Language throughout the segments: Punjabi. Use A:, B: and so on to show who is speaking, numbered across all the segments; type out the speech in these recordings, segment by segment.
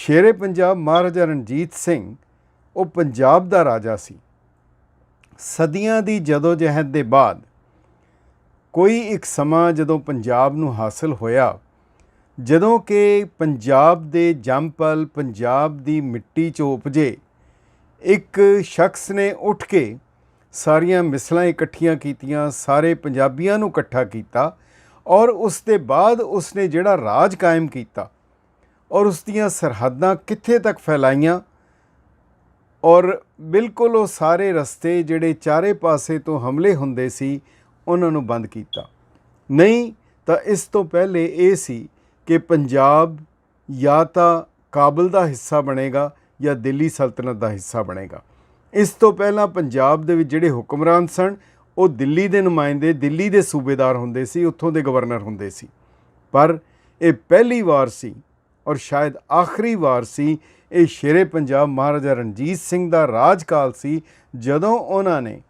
A: ਸ਼ੇਰੇ ਪੰਜਾਬ ਮਹਾਰਾਜਾ ਰਣਜੀਤ ਸਿੰਘ, ਉਹ ਪੰਜਾਬ ਦਾ ਰਾਜਾ ਸੀ। ਸਦੀਆਂ ਦੀ ਜਦੋਜਹਿਦ ਦੇ ਬਾਅਦ ਕੋਈ ਇੱਕ ਸਮਾਂ ਜਦੋਂ ਪੰਜਾਬ ਨੂੰ ਹਾਸਲ ਹੋਇਆ, ਜਦੋਂ ਕਿ ਪੰਜਾਬ ਦੇ ਜੰਮਪਲ ਪੰਜਾਬ ਦੀ ਮਿੱਟੀ 'ਚੋਂ ਉਪਜੇ, ਇੱਕ ਸ਼ਖਸ ਨੇ ਉੱਠ ਕੇ ਸਾਰੀਆਂ ਮਿਸਲਾਂ ਇਕੱਠੀਆਂ ਕੀਤੀਆਂ, ਸਾਰੇ ਪੰਜਾਬੀਆਂ ਨੂੰ ਇਕੱਠਾ ਕੀਤਾ ਔਰ ਉਸ ਦੇ ਬਾਅਦ ਉਸਨੇ ਜਿਹੜਾ ਰਾਜ ਕਾਇਮ ਕੀਤਾ ਔਰ ਉਸ ਦੀਆਂ ਸਰਹੱਦਾਂ ਕਿੱਥੇ ਤੱਕ ਫੈਲਾਈਆਂ? ਔਰ ਬਿਲਕੁਲ ਉਹ ਸਾਰੇ ਰਸਤੇ ਜਿਹੜੇ ਚਾਰੇ ਪਾਸੇ ਤੋਂ ਹਮਲੇ ਹੁੰਦੇ ਸੀ, ਉਹਨਾਂ ਨੂੰ ਬੰਦ ਕੀਤਾ। ਨਹੀਂ ਤਾਂ ਇਸ ਤੋਂ ਪਹਿਲੇ ਇਹ ਸੀ ਕਿ ਪੰਜਾਬ ਜਾਂ ਤਾਂ ਕਾਬਲ ਦਾ ਹਿੱਸਾ ਬਣੇਗਾ ਜਾਂ ਦਿੱਲੀ ਸਲਤਨਤ ਦਾ ਹਿੱਸਾ ਬਣੇਗਾ। ਇਸ ਤੋਂ ਪਹਿਲਾਂ ਪੰਜਾਬ ਦੇ ਵਿੱਚ ਜਿਹੜੇ ਹੁਕਮਰਾਨ ਸਨ, ਉਹ ਦਿੱਲੀ ਦੇ ਨੁਮਾਇੰਦੇ, ਦਿੱਲੀ ਦੇ ਸੂਬੇਦਾਰ ਹੁੰਦੇ ਸੀ, ਉੱਥੋਂ ਦੇ ਗਵਰਨਰ ਹੁੰਦੇ ਸੀ। ਪਰ ਇਹ ਪਹਿਲੀ ਵਾਰ ਸੀ ਔਰ ਸ਼ਾਇਦ ਆਖਰੀ ਵਾਰ ਸੀ, ਇਹ ਸ਼ੇਰੇ ਪੰਜਾਬ ਮਹਾਰਾਜਾ ਰਣਜੀਤ ਸਿੰਘ ਦਾ ਰਾਜ ਕਾਲ ਸੀ, ਜਦੋਂ ਉਹਨਾਂ ਨੇ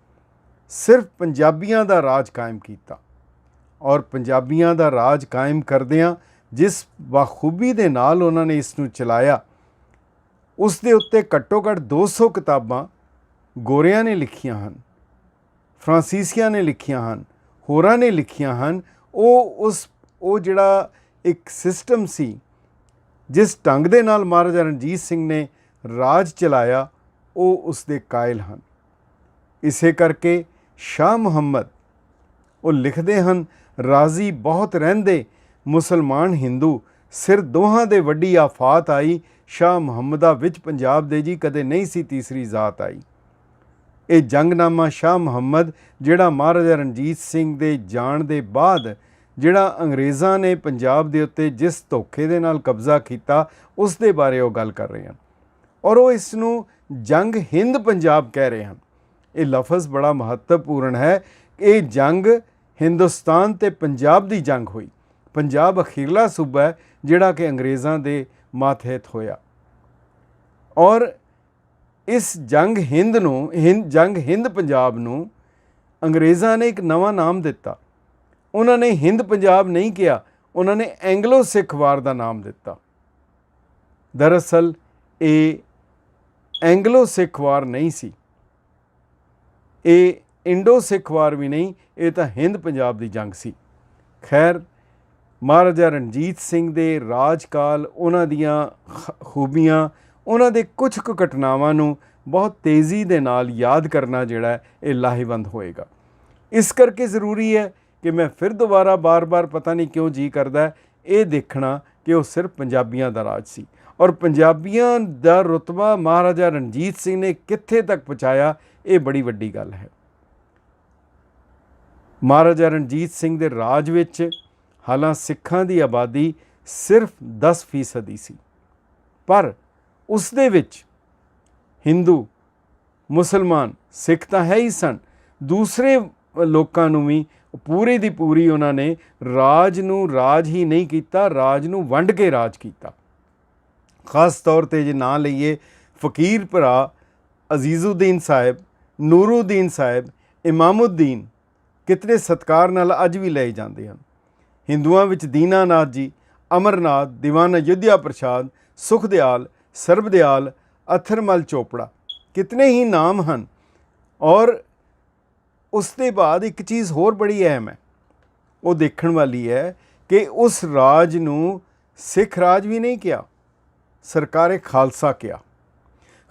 A: ਸਿਰਫ ਪੰਜਾਬੀਆਂ ਦਾ ਰਾਜ ਕਾਇਮ ਕੀਤਾ। ਔਰ ਪੰਜਾਬੀਆਂ ਦਾ ਰਾਜ ਕਾਇਮ ਕਰਦਿਆਂ ਜਿਸ ਬਾਖੂਬੀ ਦੇ ਨਾਲ ਉਹਨਾਂ ਨੇ ਇਸ ਨੂੰ ਚਲਾਇਆ, ਉਸ ਦੇ ਉੱਤੇ ਘੱਟੋ ਘੱਟ 200 ਕਿਤਾਬਾਂ ਗੋਰਿਆਂ ਨੇ ਲਿਖੀਆਂ ਹਨ, ਫਰਾਂਸੀਸੀਆਂ ਨੇ ਲਿਖੀਆਂ ਹਨ, ਹੋਰਾਂ ਨੇ ਲਿਖੀਆਂ ਹਨ। ਉਹ ਉਸ, ਉਹ ਜਿਹੜਾ ਇੱਕ ਸਿਸਟਮ ਸੀ ਜਿਸ ਢੰਗ ਦੇ ਨਾਲ ਮਹਾਰਾਜਾ ਰਣਜੀਤ ਸਿੰਘ ਨੇ ਰਾਜ ਚਲਾਇਆ, ਉਹ ਉਸ ਦੇ ਕਾਇਲ ਹਨ। ਇਸੇ ਕਰਕੇ ਸ਼ਾਹ ਮੁਹੰਮਦ, ਉਹ ਲਿਖਦੇ ਹਨ, ਰਾਜ਼ੀ ਬਹੁਤ ਰਹਿੰਦੇ, ਮੁਸਲਮਾਨ ਹਿੰਦੂ, ਸਿਰ ਦੋਹਾਂ ਦੇ ਵੱਡੀ ਆਫਾਤ ਆਈ, ਸ਼ਾਹ ਮੁਹੰਮਦਾ ਵਿੱਚ ਪੰਜਾਬ ਦੇ ਜੀ ਕਦੇ ਨਹੀਂ ਸੀ ਤੀਸਰੀ ਜ਼ਾਤ ਆਈ। ਇਹ ਜੰਗਨਾਮਾ ਸ਼ਾਹ ਮੁਹੰਮਦ, ਜਿਹੜਾ ਮਹਾਰਾਜਾ ਰਣਜੀਤ ਸਿੰਘ ਦੇ ਜਾਣ ਦੇ ਬਾਅਦ ਜਿਹੜਾ ਅੰਗਰੇਜ਼ਾਂ ਨੇ ਪੰਜਾਬ ਦੇ ਉੱਤੇ ਜਿਸ ਧੋਖੇ ਦੇ ਨਾਲ ਕਬਜ਼ਾ ਕੀਤਾ, ਉਸ ਦੇ ਬਾਰੇ ਉਹ ਗੱਲ ਕਰ ਰਹੇ ਹਨ। ਔਰ ਉਹ ਇਸ ਨੂੰ ਜੰਗ ਹਿੰਦ ਪੰਜਾਬ ਕਹਿ ਰਹੇ ਹਨ। ਇਹ ਲਫ਼ਜ਼ ਬੜਾ ਮਹੱਤਵਪੂਰਨ ਹੈ। ਇਹ ਜੰਗ ਹਿੰਦੁਸਤਾਨ ਤੇ ਪੰਜਾਬ ਦੀ ਜੰਗ ਹੋਈ। ਪੰਜਾਬ ਅਖੀਰਲਾ ਸੂਬਾ ਹੈ, ਜਿਹੜਾ ਕਿ ਅੰਗਰੇਜ਼ਾਂ ਦੇ ਮਾਤਹਿਤ ਹੋਇਆ। ਔਰ ਇਸ ਜੰਗ ਹਿੰਦ ਨੂੰ ਹਿੰਦ ਜੰਗ ਹਿੰਦ ਪੰਜਾਬ ਨੂੰ ਅੰਗਰੇਜ਼ਾਂ ਨੇ ਇੱਕ ਨਵਾਂ ਨਾਮ ਦਿੱਤਾ। ਉਹਨਾਂ ਨੇ ਹਿੰਦ ਪੰਜਾਬ ਨਹੀਂ ਕਿਹਾ, ਉਹਨਾਂ ਨੇ ਐਂਗਲੋ ਸਿੱਖ ਵਾਰ ਦਾ ਨਾਮ ਦਿੱਤਾ। ਦਰਅਸਲ, ਇਹ ਐਂਗਲੋ ਸਿੱਖ ਵਾਰ ਨਹੀਂ ਸੀ। ਇਹ ਇੰਡੋ ਸਿੱਖ ਵਾਰ ਵੀ ਨਹੀਂ, ਇਹ ਤਾਂ ਹਿੰਦ ਪੰਜਾਬ ਦੀ ਜੰਗ ਸੀ। ਖੈਰ, ਮਹਾਰਾਜਾ ਰਣਜੀਤ ਸਿੰਘ ਦੇ ਰਾਜਕਾਲ, ਉਹਨਾਂ ਦੀਆਂ ਖੂਬੀਆਂ, ਉਹਨਾਂ ਦੇ ਕੁਝ ਕੁ ਘਟਨਾਵਾਂ ਨੂੰ ਬਹੁਤ ਤੇਜ਼ੀ ਦੇ ਨਾਲ ਯਾਦ ਕਰਨਾ ਜਿਹੜਾ ਇਹ ਲਾਹੇਵੰਦ ਹੋਏਗਾ। ਇਸ ਕਰਕੇ ਜ਼ਰੂਰੀ ਹੈ ਕਿ ਮੈਂ ਫਿਰ ਦੁਬਾਰਾ ਬਾਰ-ਬਾਰ ਪਤਾ ਨਹੀਂ ਕਿਉਂ ਜੀ ਕਰਦਾ ਇਹ ਦੇਖਣਾ ਕਿ ਉਹ ਸਿਰਫ ਪੰਜਾਬੀਆਂ ਦਾ ਰਾਜ ਸੀ। ਔਰ ਪੰਜਾਬੀਆਂ ਦਾ ਰੁਤਬਾ ਮਹਾਰਾਜਾ ਰਣਜੀਤ ਸਿੰਘ ਨੇ ਕਿੱਥੇ ਤੱਕ ਪਹੁੰਚਾਇਆ, ਇਹ ਬੜੀ ਵੱਡੀ ਗੱਲ ਹੈ। ਮਹਾਰਾਜਾ ਰਣਜੀਤ ਸਿੰਘ ਦੇ ਰਾਜ ਵਿੱਚ ਹਾਲਾਂ ਸਿੱਖਾਂ ਦੀ ਆਬਾਦੀ ਸਿਰਫ 10% ਦੀ ਸੀ। ਪਰ ਉਸ ਦੇ ਵਿੱਚ ਹਿੰਦੂ, ਮੁਸਲਮਾਨ ਸਿੱਖ ਤਾਂ ਹੈ ਹੀ ਸਨ, ਦੂਸਰੇ ਲੋਕਾਂ ਨੂੰ ਵੀ ਪੂਰੀ ਦੀ ਪੂਰੀ ਉਹਨਾਂ ਨੇ ਰਾਜ ਨੂੰ ਰਾਜ ਹੀ ਨਹੀਂ ਕੀਤਾ, ਰਾਜ ਨੂੰ ਵੰਡ ਕੇ ਰਾਜ ਕੀਤਾ। ਖਾਸ ਤੌਰ ਤੇ ਜੇ ਨਾਂ ਲਈਏ, ਫਕੀਰ ਭਰਾ ਅਜ਼ੀਜ਼ੁਦੀਨ ਸਾਹਿਬ, ਨੂਰੁਦੀਨ ਸਾਹਿਬ, ਇਮਾਮੁਦੀਨ ਕਿਤਨੇ ਸਤਕਾਰ ਨਾਲ ਅੱਜ ਵੀ ਲਏ ਜਾਂਦੇ ਹਨ। ਹਿੰਦੂਆਂ ਵਿੱਚ ਦੀਨਾਨਾਥ ਜੀ, ਅਮਰਨਾਥ, ਦੀਵਾਨਾ ਯੁੱਧਿਆ ਪ੍ਰਸਾਦ, ਸੁਖਦਿਆਲ, ਸਰਬਦਿਆਲ, ਅਥਰਮਲ ਚੋਪੜਾ ਕਿਤਨੇ ਹੀ ਨਾਮ ਹਨ। ਔਰ ਉਸ ਦੇ ਬਾਅਦ ਇੱਕ ਚੀਜ਼ ਹੋਰ ਬੜੀ ਅਹਿਮ ਹੈ। ਉਹ ਦੇਖਣ ਵਾਲੀ ਹੈ ਕਿ ਉਸ ਰਾਜ ਨੂੰ ਸਿੱਖ ਰਾਜ ਵੀ ਨਹੀਂ ਕਿਹਾ, ਸਰਕਾਰੇ ਖਾਲਸਾ ਕਿਹਾ।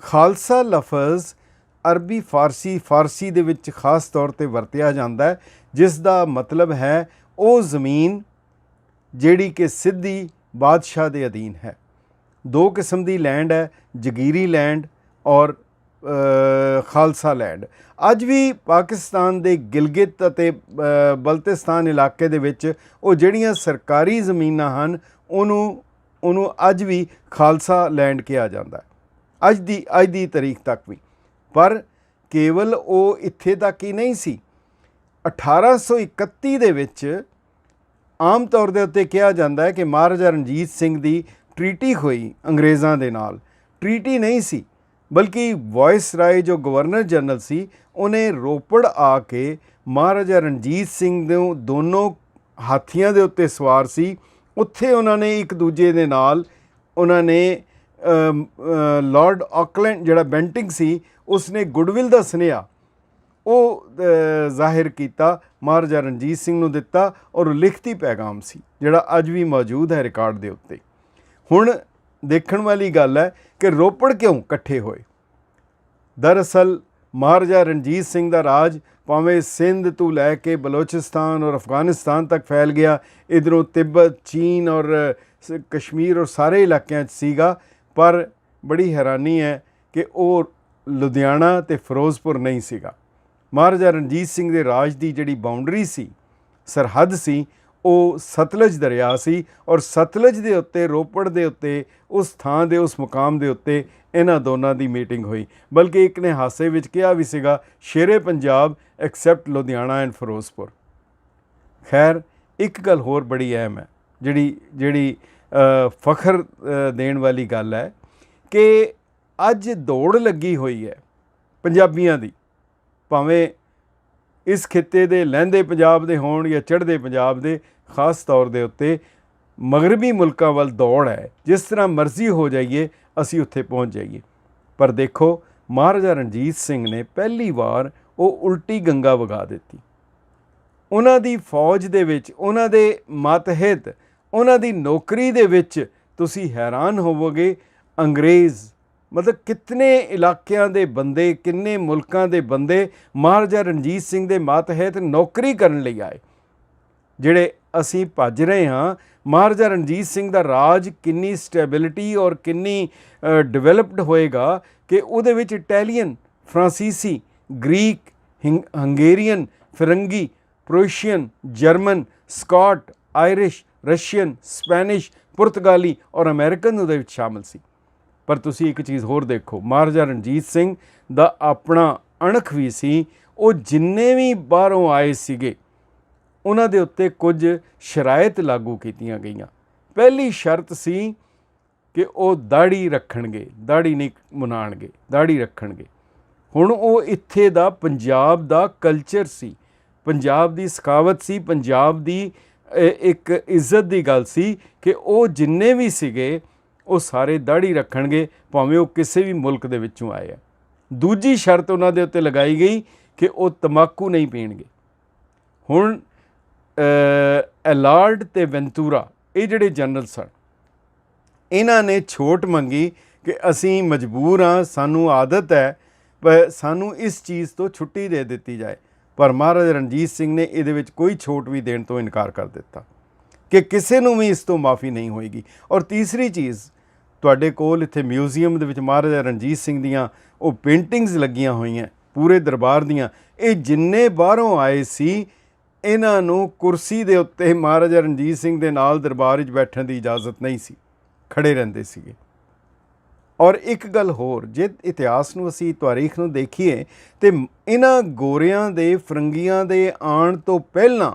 A: ਖਾਲਸਾ ਲਫ਼ਜ਼ ਅਰਬੀ ਫਾਰਸੀ ਫਾਰਸੀ ਦੇ ਵਿੱਚ ਖਾਸ ਤੌਰ ਤੇ ਵਰਤਿਆ ਜਾਂਦਾ ਹੈ, ਜਿਸ ਦਾ ਮਤਲਬ ਹੈ ਉਹ ਜ਼ਮੀਨ ਜਿਹੜੀ ਕਿ ਸਿੱਧੀ ਬਾਦਸ਼ਾਹ ਦੇ ਅਧੀਨ ਹੈ। ਦੋ ਕਿਸਮ ਦੀ ਲੈਂਡ ਹੈ, ਜਗੀਰੀ ਲੈਂਡ ਔਰ ਖਾਲਸਾ ਲੈਂਡ। ਅੱਜ ਵੀ ਪਾਕਿਸਤਾਨ ਦੇ ਗਿਲਗਿਤ ਅਤੇ ਬਲਤਿਸਤਾਨ ਇਲਾਕੇ ਦੇ ਵਿੱਚ ਉਹ ਜਿਹੜੀਆਂ ਸਰਕਾਰੀ ਜ਼ਮੀਨਾਂ ਹਨ, ਉਹਨੂੰ ਉਹਨੂੰ ਅੱਜ ਵੀ ਖਾਲਸਾ ਲੈਂਡ ਕਿਹਾ ਜਾਂਦਾ ਹੈ। ਅੱਜ ਦੀ ਅੱਜ ਦੀ ਤਾਰੀਖ ਤੱਕ ਵੀ। ਪਰ ਕੇਵਲ ਉਹ ਇੱਥੇ ਤੱਕ ਹੀ ਨਹੀਂ ਸੀ। 1831 ਦੇ ਵਿੱਚ ਆਮ ਤੌਰ ਦੇ ਉੱਤੇ ਕਿਹਾ ਜਾਂਦਾ ਹੈ ਕਿ ਮਹਾਰਾਜਾ ਰਣਜੀਤ ਸਿੰਘ ਦੀ ਟ੍ਰੀਟੀ ਹੋਈ ਅੰਗਰੇਜ਼ਾਂ ਦੇ ਨਾਲ। ਟ੍ਰੀਟੀ ਨਹੀਂ ਸੀ। ਬਲਕਿ ਵਾਇਸ ਰਾਏ ਜੋ ਗਵਰਨਰ ਜਨਰਲ ਸੀ ਉਹਨੇ ਰੋਪੜ ਆ ਕੇ ਮਹਾਰਾਜਾ ਰਣਜੀਤ ਸਿੰਘ ਦੇ ਦੋਨੋਂ ਹਾਥੀਆਂ ਦੇ ਉੱਤੇ ਸਵਾਰ ਸੀ। ਉੱਥੇ ਉਹਨਾਂ ਨੇ ਇੱਕ ਦੂਜੇ ਦੇ ਨਾਲ ਉਹਨਾਂ ਨੇ ਅਮ, ਅ, ਲਾਰਡ ਆਕਲੈਂਡ ਜਿਹੜਾ ਬੈਂਟਿੰਗ ਸੀ ਉਸਨੇ ਗੁੱਡਵਿਲ ਦਾ ਸੁਨੇਹਾ ਉਹ ਜ਼ਾਹਿਰ ਕੀਤਾ ਮਹਾਰਾਜਾ ਰਣਜੀਤ ਸਿੰਘ ਨੂੰ ਦਿੱਤਾ ਔਰ ਉਹ ਲਿਖਤੀ ਪੈਗਾਮ ਸੀ ਜਿਹੜਾ ਅੱਜ ਵੀ ਮੌਜੂਦ ਹੈ ਰਿਕਾਰਡ ਦੇ ਉੱਤੇ। ਹੁਣ ਦੇਖਣ ਵਾਲੀ ਗੱਲ ਹੈ ਕਿ ਰੋਪੜ ਕਿਉਂ ਇਕੱਠੇ ਹੋਏ? ਦਰਅਸਲ, ਮਹਾਰਾਜਾ ਰਣਜੀਤ ਸਿੰਘ ਦਾ ਰਾਜ ਭਾਵੇਂ ਸਿੰਧ ਤੋਂ ਲੈ ਕੇ ਬਲੋਚਿਸਤਾਨ ਔਰ ਅਫਗਾਨਿਸਤਾਨ ਤੱਕ ਫੈਲ ਗਿਆ, ਇਧਰੋਂ ਤਿੱਬਤ, ਚੀਨ ਔਰ ਕਸ਼ਮੀਰ ਔਰ ਸਾਰੇ ਇਲਾਕਿਆਂ 'ਚ ਸੀਗਾ, ਪਰ ਬੜੀ ਹੈਰਾਨੀ ਹੈ ਕਿ ਉਹ ਲੁਧਿਆਣਾ ਤੇ ਫਿਰੋਜ਼ਪੁਰ ਨਹੀਂ ਸੀਗਾ। ਮਹਾਰਾਜਾ ਰਣਜੀਤ ਸਿੰਘ ਦੇ ਰਾਜ ਦੀ ਜਿਹੜੀ ਬਾਉਂਡਰੀ ਸੀ, ਸਰਹੱਦ ਸੀ ਉਹ ਸਤਲਜ ਦਰਿਆ ਸੀ ਔਰ ਸਤਲਜ ਦੇ ਉੱਤੇ, ਰੋਪੜ ਦੇ ਉੱਤੇ, ਉਸ ਥਾਂ ਦੇ, ਉਸ ਮੁਕਾਮ ਦੇ ਉੱਤੇ ਇਹਨਾਂ ਦੋਨਾਂ ਦੀ ਮੀਟਿੰਗ ਹੋਈ। ਬਲਕਿ ਇੱਕ ਨੇ ਹਾਸੇ ਵਿੱਚ ਕਿਹਾ ਵੀ ਸੀਗਾ, ਸ਼ੇਰੇ ਪੰਜਾਬ, ਐਕਸੈਪਟ ਲੁਧਿਆਣਾ ਐਂਡ ਫਿਰੋਜ਼ਪੁਰ। ਖੈਰ, ਇੱਕ ਗੱਲ ਹੋਰ ਬੜੀ ਅਹਿਮ ਹੈ, ਜਿਹੜੀ ਜਿਹੜੀ ਫਖਰ ਦੇਣ ਵਾਲੀ ਗੱਲ ਹੈ ਕਿ ਅੱਜ ਦੌੜ ਲੱਗੀ ਹੋਈ ਹੈ ਪੰਜਾਬੀਆਂ ਦੀ, ਭਾਵੇਂ ਇਸ ਖਿੱਤੇ ਦੇ ਲਹਿੰਦੇ ਪੰਜਾਬ ਦੇ ਹੋਣ ਜਾਂ ਚੜ੍ਹਦੇ ਪੰਜਾਬ ਦੇ, ਖਾਸ ਤੌਰ ਦੇ ਉੱਤੇ ਮਗਰਬੀ ਮੁਲਕਾਂ ਵੱਲ ਦੌੜ ਹੈ। ਜਿਸ ਤਰ੍ਹਾਂ ਮਰਜ਼ੀ ਹੋ ਜਾਈਏ, ਅਸੀਂ ਉੱਥੇ ਪਹੁੰਚ ਜਾਈਏ। ਪਰ ਦੇਖੋ, ਮਹਾਰਾਜਾ ਰਣਜੀਤ ਸਿੰਘ ਨੇ ਪਹਿਲੀ ਵਾਰ ਉਹ ਉਲਟੀ ਗੰਗਾ ਵਗਾ ਦਿੱਤੀ। ਉਹਨਾਂ ਦੀ ਫੌਜ ਦੇ ਵਿੱਚ, ਉਹਨਾਂ ਦੇ ਮਤਹਿਤ, ਉਹਨਾਂ ਦੀ ਨੌਕਰੀ ਦੇ ਵਿੱਚ ਤੁਸੀਂ ਹੈਰਾਨ ਹੋਵੋਗੇ, ਅੰਗਰੇਜ਼ ਮਤਲਬ ਕਿੰਨੇ ਇਲਾਕਿਆਂ ਦੇ ਬੰਦੇ, ਕਿੰਨੇ ਮੁਲਕਾਂ ਦੇ ਬੰਦੇ ਮਹਾਰਾਜਾ ਰਣਜੀਤ ਸਿੰਘ ਦੇ ਮਾਤਹਿਤ ਨੌਕਰੀ ਕਰਨ ਲਈ ਆਏ? ਜਿਹੜੇ ਅਸੀਂ ਭੱਜ ਰਹੇ ਹਾਂ ਮਹਾਰਾਜਾ ਰਣਜੀਤ ਸਿੰਘ ਦਾ ਰਾਜ ਕਿੰਨੀ ਸਟੈਬਿਲਿਟੀ ਔਰ ਕਿੰਨੀ ਡਿਵੈਲਪਡ ਹੋਏਗਾ ਕਿ ਉਹਦੇ ਵਿੱਚ ਇਟਾਲੀਅਨ ਫਰਾਂਸੀਸੀ ਗ੍ਰੀਕ ਹਿੰਗ- Hungarian ਫਿਰੰਗੀ Prussian German Scot Irish Russian Spanish ਪੁਰਤਗਾਲੀ ਔਰ ਅਮਰੀਕਨ ਉਹਦੇ ਵਿੱਚ ਸ਼ਾਮਲ ਸੀ। ਪਰ ਤੁਸੀਂ ਇੱਕ ਚੀਜ਼ ਹੋਰ ਦੇਖੋ ਮਹਾਰਾਜਾ ਰਣਜੀਤ ਸਿੰਘ ਦਾ ਆਪਣਾ ਅਣਖ ਵੀ ਸੀ, ਉਹ ਜਿੰਨੇ ਵੀ ਬਾਹਰੋਂ ਆਏ ਸੀਗੇ, ਉਹਨਾਂ ਦੇ ਉੱਤੇ ਕੁਝ ਸ਼ਰਾਇਤ ਲਾਗੂ ਕੀਤੀਆਂ ਗਈਆਂ। ਪਹਿਲੀ ਸ਼ਰਤ ਸੀ ਕਿ ਉਹ ਦਾੜੀ ਰੱਖਣਗੇ ਦਾੜੀ ਨਹੀਂ ਮਨਾਣਗੇ ਦਾੜੀ ਰੱਖਣਗੇ। ਹੁਣ ਉਹ ਇੱਥੇ ਦਾ ਪੰਜਾਬ ਦਾ ਕਲਚਰ ਸੀ, ਪੰਜਾਬ ਦੀ ਸਕਾਵਤ ਸੀ, ਪੰਜਾਬ ਦੀ ਇੱਕ ਇੱਜ਼ਤ ਦੀ ਗੱਲ ਸੀ ਕਿ ਉਹ ਜਿੰਨੇ ਵੀ ਸੀਗੇ ਉਹ ਸਾਰੇ ਦਾੜੀ ਰੱਖਣਗੇ, ਭਾਵੇਂ ਉਹ ਕਿਸੇ ਵੀ ਮੁਲਕ ਦੇ ਵਿੱਚੋਂ ਆਏ ਆ। ਦੂਜੀ ਸ਼ਰਤ ਉਹਨਾਂ ਦੇ ਉੱਤੇ ਲਗਾਈ ਗਈ ਕਿ ਉਹ ਤਮਾਕੂ ਨਹੀਂ ਪੀਣਗੇ। ਹੁਣ ਐਲਾਰਡ ਤੇ ਵੈਂਤੂਰਾ, ਇਹ ਜਿਹੜੇ ਜਨਰਲ ਸਨ, ਇਹਨਾਂ ਨੇ ਛੋਟ ਮੰਗੀ ਕਿ ਅਸੀਂ ਮਜਬੂਰ ਹਾਂ, ਸਾਨੂੰ ਆਦਤ ਹੈ, ਪਰ ਸਾਨੂੰ ਇਸ ਚੀਜ਼ ਤੋਂ ਛੁੱਟੀ ਦੇ ਦਿੱਤੀ ਜਾਏ। ਪਰ ਮਹਾਰਾਜਾ ਰਣਜੀਤ ਸਿੰਘ ਨੇ ਇਹਦੇ ਵਿੱਚ ਕੋਈ ਛੋਟ ਵੀ ਦੇਣ ਤੋਂ ਇਨਕਾਰ ਕਰ ਦਿੱਤਾ ਕਿ ਕਿਸੇ ਨੂੰ ਵੀ ਇਸ ਤੋਂ ਮਾਫੀ ਨਹੀਂ ਹੋਏਗੀ। ਔਰ ਤੀਸਰੀ ਚੀਜ਼ ਤੁਹਾਡੇ ਕੋਲ ਇੱਥੇ ਮਿਊਜ਼ੀਅਮ ਦੇ ਵਿੱਚ ਮਹਾਰਾਜਾ ਰਣਜੀਤ ਸਿੰਘ ਦੀਆਂ ਉਹ ਪੇਂਟਿੰਗਸ ਲੱਗੀਆਂ ਹੋਈਆਂ, ਪੂਰੇ ਦਰਬਾਰ ਦੀਆਂ। ਇਹ ਜਿੰਨੇ ਬਾਹਰੋਂ ਆਏ ਸੀ, ਇਹਨਾਂ ਨੂੰ ਕੁਰਸੀ ਦੇ ਉੱਤੇ ਮਹਾਰਾਜਾ ਰਣਜੀਤ ਸਿੰਘ ਦੇ ਨਾਲ ਦਰਬਾਰ ਵਿੱਚ ਬੈਠਣ ਦੀ ਇਜਾਜ਼ਤ ਨਹੀਂ ਸੀ। ਖੜੇ ਰਹਿੰਦੇ ਸੀਗੇ। ਔਰ ਇੱਕ ਗੱਲ ਹੋਰ, ਜੇ ਇਤਿਹਾਸ ਨੂੰ ਅਸੀਂ, ਤਾਰੀਖ ਨੂੰ ਦੇਖੀਏ, ਤੇ ਇਹਨਾਂ ਗੋਰਿਆਂ ਦੇ, ਫਰੰਗੀਆਂ ਦੇ ਆਉਣ ਤੋਂ ਪਹਿਲਾਂ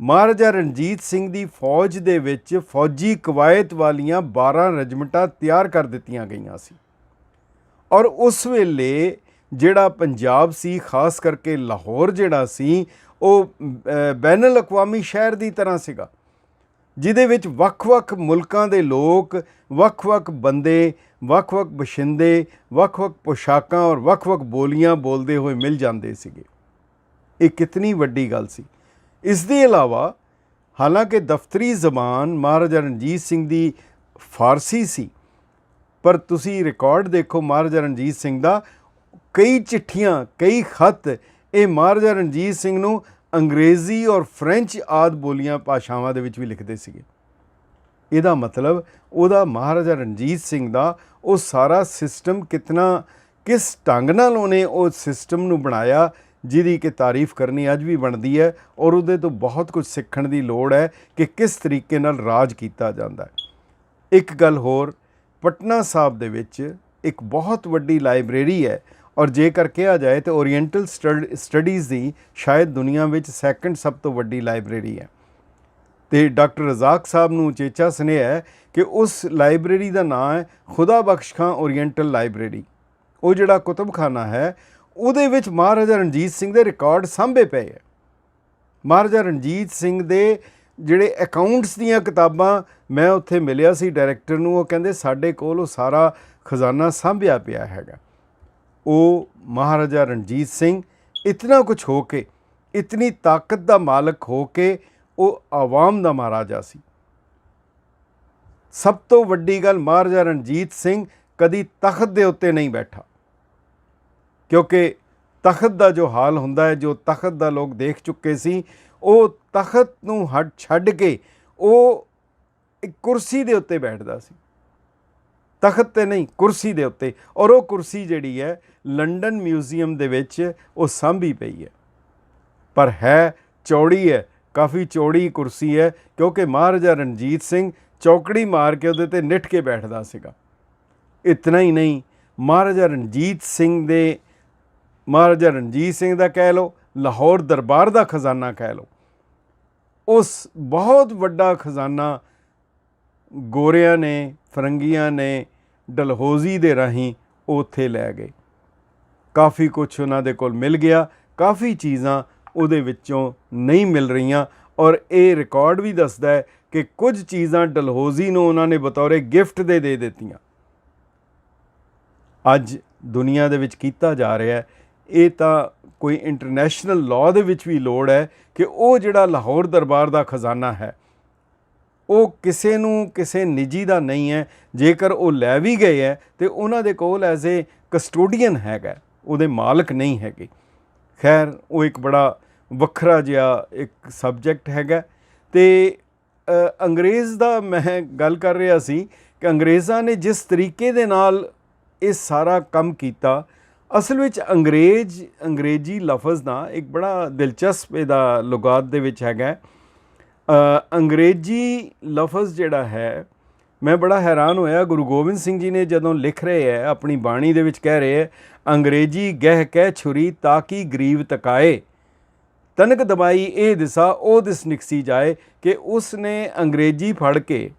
A: ਮਹਾਰਾਜਾ ਰਣਜੀਤ ਸਿੰਘ ਦੀ ਫੌਜ ਦੇ ਵਿੱਚ ਫੌਜੀ ਕਵਾਇਤ ਵਾਲੀਆਂ 12 ਰਜਮਟਾਂ ਤਿਆਰ ਕਰ ਦਿੱਤੀਆਂ ਗਈਆਂ ਸੀ। ਔਰ ਉਸ ਵੇਲੇ ਜਿਹੜਾ ਪੰਜਾਬ ਸੀ ਖਾਸ ਕਰਕੇ ਲਾਹੌਰ ਜਿਹੜਾ ਸੀ ਉਹ ਅ, ਅਕਵਾਮੀ ਸ਼ਹਿਰ ਦੀ ਤਰ੍ਹਾਂ ਸੀਗਾ ਜਿਹਦੇ ਵਿੱਚ ਵੱਖ-ਵੱਖ ਮੁਲਕਾਂ ਦੇ ਲੋਕ ਵੱਖ-ਵੱਖ ਬੰਦੇ ਵੱਖ-ਵੱਖ ਬਸ਼ਿੰਦੇ ਵੱਖ-ਵੱਖ ਪੋਸ਼ਾਕਾਂ ਔਰ ਵੱਖ-ਵੱਖ ਬੋਲੀਆਂ ਬੋਲਦੇ ਹੋਏ ਮਿਲ ਜਾਂਦੇ ਸੀਗੇ। ਇਹ ਕਿਤਨੀ ਵੱਡੀ ਗੱਲ ਸੀ। ਇਸ ਦੇ ਇਲਾਵਾ, ਹਾਲਾਂਕਿ ਦਫ਼ਤਰੀ ਜ਼ਬਾਨ ਮਹਾਰਾਜਾ ਰਣਜੀਤ ਸਿੰਘ ਦੀ ਫਾਰਸੀ ਸੀ, ਪਰ ਤੁਸੀਂ ਰਿਕਾਰਡ ਦੇਖੋ ਮਹਾਰਾਜਾ ਰਣਜੀਤ ਸਿੰਘ ਦਾ, ਕਈ ਚਿੱਠੀਆਂ, ਕਈ ਖਤ, ਇਹ ਮਹਾਰਾਜਾ ਰਣਜੀਤ ਸਿੰਘ ਨੂੰ ਅੰਗਰੇਜ਼ੀ ਔਰ ਫ੍ਰੈਂਚ ਆਦ ਬੋਲੀਆਂ ਭਾਸ਼ਾਵਾਂ ਦੇ ਵਿੱਚ ਵੀ ਲਿਖਦੇ ਸੀਗੇ। ਇਹਦਾ ਮਤਲਬ, ਉਹਦਾ ਮਹਾਰਾਜਾ ਰਣਜੀਤ ਸਿੰਘ ਦਾ, ਉਹ ਸਾਰਾ ਸਿਸਟਮ ਕਿਤਨਾ, ਕਿਸ ਢੰਗ ਨਾਲ ਉਹਨੇ ਉਹ ਸਿਸਟਮ ਨੂੰ ਬਣਾਇਆ ਜਿਹਦੀ ਕਿ ਤਾਰੀਫ ਕਰਨੀ ਅੱਜ ਵੀ ਬਣਦੀ ਹੈ ਔਰ ਉਹਦੇ ਤੋਂ ਬਹੁਤ ਕੁਝ ਸਿੱਖਣ ਦੀ ਲੋੜ ਹੈ ਕਿ ਕਿਸ ਤਰੀਕੇ ਨਾਲ ਰਾਜ ਕੀਤਾ ਜਾਂਦਾ ਹੈ। ਇੱਕ ਗੱਲ ਹੋਰ, ਪਟਨਾ ਸਾਹਿਬ ਦੇ ਵਿੱਚ ਇੱਕ ਬਹੁਤ ਵੱਡੀ ਲਾਇਬ੍ਰੇਰੀ ਹੈ ਔਰ ਜੇਕਰ ਕਿਹਾ ਜਾਏ ਤਾਂ ਓਰੀਐਂਟਲ ਸਟੱਡੀਜ਼ ਦੀ ਸ਼ਾਇਦ ਦੁਨੀਆ ਵਿੱਚ ਸੈਕੰਡ ਸਭ ਤੋਂ ਵੱਡੀ ਲਾਇਬ੍ਰੇਰੀ ਹੈ। ਤੇ ਡਾਕਟਰ ਰਜ਼ਾਕ ਸਾਹਿਬ ਨੂੰ ਚੇਚਾ ਸੁਨੇਹਾ ਹੈ ਕਿ ਉਸ ਲਾਇਬ੍ਰੇਰੀ ਦਾ ਨਾਮ ਹੈ ਖੁਦਾ ਬਖਸ਼ ਖਾਂ ਓਰੀਐਂਟਲ ਲਾਇਬ੍ਰੇਰੀ। ਉਹ ਜਿਹੜਾ ਕੁਤਬਖਾਨਾ ਹੈ ਉਹਦੇ ਵਿੱਚ ਮਹਾਰਾਜਾ ਰਣਜੀਤ ਸਿੰਘ ਦੇ ਰਿਕਾਰਡ ਸਾਂਭੇ ਪਏ ਹੈ ਮਹਾਰਾਜਾ ਰਣਜੀਤ ਸਿੰਘ ਦੇ ਜਿਹੜੇ ਅਕਾਊਂਟਸ ਦੀਆਂ ਕਿਤਾਬਾਂ ਮੈਂ ਉੱਥੇ ਮਿਲਿਆ ਸੀ ਡਾਇਰੈਕਟਰ ਨੂੰ, ਉਹ ਕਹਿੰਦੇ ਸਾਡੇ ਕੋਲ ਉਹ ਸਾਰਾ ਖਜ਼ਾਨਾ ਸਾਂਭਿਆ ਪਿਆ ਹੈਗਾ। ਉਹ ਮਹਾਰਾਜਾ ਰਣਜੀਤ ਸਿੰਘ ਇਤਨਾ ਕੁਝ ਹੋ ਕੇ, ਇਤਨੀ ਤਾਕਤ ਦਾ ਮਾਲਕ ਹੋ ਕੇ ਉਹ ਆਵਾਮ ਦਾ ਮਹਾਰਾਜਾ ਸੀ। ਸਭ ਤੋਂ ਵੱਡੀ ਗੱਲ ਮਹਾਰਾਜਾ ਰਣਜੀਤ ਸਿੰਘ ਕਦੀ ਤਖਤ ਦੇ ਉੱਤੇ ਨਹੀਂ ਬੈਠਾ। ਕਿਉਂਕਿ ਤਖਤ ਦਾ ਜੋ ਹਾਲ ਹੁੰਦਾ ਹੈ, ਜੋ ਤਖਤ ਦਾ ਲੋਕ ਦੇਖ ਚੁੱਕੇ ਸੀ, ਉਹ ਤਖਤ ਨੂੰ ਹਟ ਛੱਡ ਕੇ ਉਹ ਇੱਕ ਕੁਰਸੀ ਦੇ ਉੱਤੇ ਬੈਠਦਾ ਸੀ। ਤਖਤ ਤੇ ਨਹੀਂ, ਕੁਰਸੀ ਦੇ ਉੱਤੇ। ਔਰ ਉਹ ਕੁਰਸੀ ਜਿਹੜੀ ਹੈ, ਲੰਡਨ ਮਿਊਜ਼ੀਅਮ ਦੇ ਵਿੱਚ ਉਹ ਸਾਂਭੀ ਪਈ ਹੈ। ਪਰ ਹੈ, ਚੌੜੀ ਹੈ, ਕਾਫੀ ਚੌੜੀ ਕੁਰਸੀ ਹੈ, ਕਿਉਂਕਿ ਮਹਾਰਾਜਾ ਰਣਜੀਤ ਸਿੰਘ ਚੌਕੜੀ ਮਾਰ ਕੇ ਉਹਦੇ ਤੇ ਨਿੱਠ ਕੇ ਬੈਠਦਾ ਸੀਗਾ। ਇਤਨਾ ਹੀ ਨਹੀਂ, ਮਹਾਰਾਜਾ ਰਣਜੀਤ ਸਿੰਘ ਦੇ ਮਹਾਰਾਜਾ ਰਣਜੀਤ ਸਿੰਘ ਦਾ ਕਹਿ ਲਓ, ਲਾਹੌਰ ਦਰਬਾਰ ਦਾ ਖਜ਼ਾਨਾ ਕਹਿ ਲਓ। ਉਸ ਬਹੁਤ ਵੱਡਾ ਖਜ਼ਾਨਾ ਗੋਰਿਆਂ ਨੇ, ਫਰੰਗੀਆਂ ਨੇ, ਡਲਹੌਜ਼ੀ ਦੇ ਰਾਹੀਂ ਉੱਥੇ ਲੈ ਗਏ। ਕਾਫੀ ਕੁਝ ਉਹਨਾਂ ਦੇ ਕੋਲ ਮਿਲ ਗਿਆ, ਕਾਫੀ ਚੀਜ਼ਾਂ ਉਹਦੇ ਵਿੱਚੋਂ ਨਹੀਂ ਮਿਲ ਰਹੀਆਂ ਔਰ ਇਹ ਰਿਕਾਰਡ ਵੀ ਦੱਸਦਾ ਹੈ ਕਿ ਕੁਝ ਚੀਜ਼ਾਂ ਡਲਹੌਜ਼ੀ ਨੂੰ ਉਹਨਾਂ ਨੇ ਬਤੌਰੇ ਗਿਫਟ ਦੇ ਦੇ ਦਿੱਤੀਆਂ। ਅੱਜ ਦੁਨੀਆ ਦੇ ਵਿੱਚ ਕੀਤਾ ਜਾ ਰਿਹਾ ਹੈ ਇਹ ਤਾਂ ਕੋਈ ਇੰਟਰਨੈਸ਼ਨਲ ਲਾਅ ਦੇ ਵਿੱਚ ਵੀ ਲੋੜ ਹੈ ਕਿ ਉਹ ਜਿਹੜਾ ਲਾਹੌਰ ਦਰਬਾਰ ਦਾ ਖਜ਼ਾਨਾ ਹੈ, ਉਹ ਕਿਸੇ ਨੂੰ ਕਿਸੇ ਨਿੱਜੀ ਦਾ ਨਹੀਂ ਹੈ, ਜੇਕਰ ਉਹ ਲੈ ਵੀ ਗਏ ਹੈ, ਤੇ ਉਹਨਾਂ ਦੇ ਕੋਲ ਐਜ਼ ਏ ਕਸਟੋਡੀਅਨ ਹੈਗਾ, ਉਹਦੇ ਮਾਲਕ ਨਹੀਂ ਹੈਗੇ। ਖੈਰ, ਉਹ ਇੱਕ ਬੜਾ ਵੱਖਰਾ ਜਿਹਾ ਇੱਕ ਸਬਜੈਕਟ ਹੈਗਾ ਤੇ ਅੰਗਰੇਜ਼ ਦਾ ਮੈਂ ਗੱਲ ਕਰ ਰਿਹਾ ਸੀ ਕਿ ਅੰਗਰੇਜ਼ਾਂ ਨੇ ਜਿਸ ਤਰੀਕੇ ਦੇ ਨਾਲ ਇਹ ਸਾਰਾ ਕੰਮ ਕੀਤਾ ਅਸਲ ਵਿੱਚ ਅੰਗਰੇਜ਼, ਅੰਗਰੇਜ਼ੀ ਲਫ਼ਜ਼ ਨਾ ਇੱਕ ਬੜਾ ਦਿਲਚਸਪ ਇਹਦਾ ਲੁਗਾਤ ਦੇ ਵਿੱਚ ਹੈਗਾ। ਅੰਗਰੇਜ਼ੀ ਲਫ਼ਜ਼ ਜਿਹੜਾ ਹੈ, ਮੈਂ ਬੜਾ ਹੈਰਾਨ ਹੋਇਆ, ਗੁਰੂ ਗੋਬਿੰਦ ਸਿੰਘ ਜੀ ਨੇ ਜਦੋਂ ਲਿਖ ਰਹੇ ਹੈ, ਆਪਣੀ ਬਾਣੀ ਦੇ ਵਿੱਚ ਕਹਿ ਰਹੇ ਹੈ, ਅੰਗਰੇਜ਼ੀ ਗਹਿ ਕਹਿ ਛੁਰੀ ਤਾਂ ਕਿ ਗਰੀਬ ਤਕਾਏ। ਤਨਕ ਦਬਾਈ ਇਹ ਦਿਸਾ, ਉਹ ਦਿਸ ਨਿਕਸੀ ਜਾਏ ਕਿ ਉਸ ਨੇ ਅੰਗਰੇਜ਼ੀ ਫੜ ਕੇ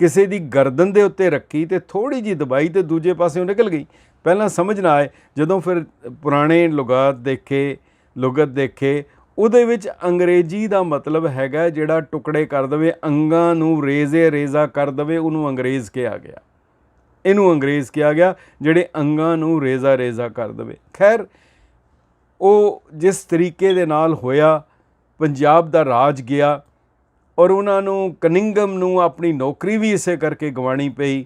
A: ਕਿਸੇ ਦੀ ਗਰਦਨ ਦੇ ਉੱਤੇ ਰੱਖੀ ਤੇ ਥੋੜੀ ਜੀ ਦਬਾਈ ਤੇ ਦੂਜੇ ਪਾਸਿਓਂ ਨਿਕਲ ਗਈ। ਪਹਿਲਾਂ ਸਮਝ ਨਾ ਆਏ, ਜਦੋਂ ਫਿਰ ਪੁਰਾਣੇ ਲੁਗਾਤ ਦੇਖੇ, ਲੁਗਤ ਦੇਖੇ, ਉਹਦੇ ਵਿੱਚ ਅੰਗਰੇਜ਼ੀ ਦਾ ਮਤਲਬ ਹੈਗਾ ਜਿਹੜਾ ਟੁਕੜੇ ਕਰ ਦਵੇ, ਅੰਗਾਂ ਨੂੰ ਰੇਜ਼ੇ ਰੇਜ਼ਾ ਕਰ ਦਵੇ, ਉਹਨੂੰ ਅੰਗਰੇਜ਼ ਕਿਹਾ ਗਿਆ। ਇਹਨੂੰ ਅੰਗਰੇਜ਼ ਕਿਹਾ ਗਿਆ, ਜਿਹੜੇ ਅੰਗਾਂ ਨੂੰ ਰੇਜ਼ਾ ਰੇਜ਼ਾ ਕਰ ਦਵੇ। ਖੈਰ, ਉਹ ਜਿਸ ਤਰੀਕੇ ਦੇ ਨਾਲ ਹੋਇਆ, ਪੰਜਾਬ ਦਾ ਰਾਜ ਗਿਆ, ਔਰ ਉਹਨਾਂ ਨੂੰ ਕਨਿੰਗਮ ਨੂੰ ਆਪਣੀ ਨੌਕਰੀ ਵੀ ਇਸੇ ਕਰਕੇ ਗਵਾਣੀ ਪਈ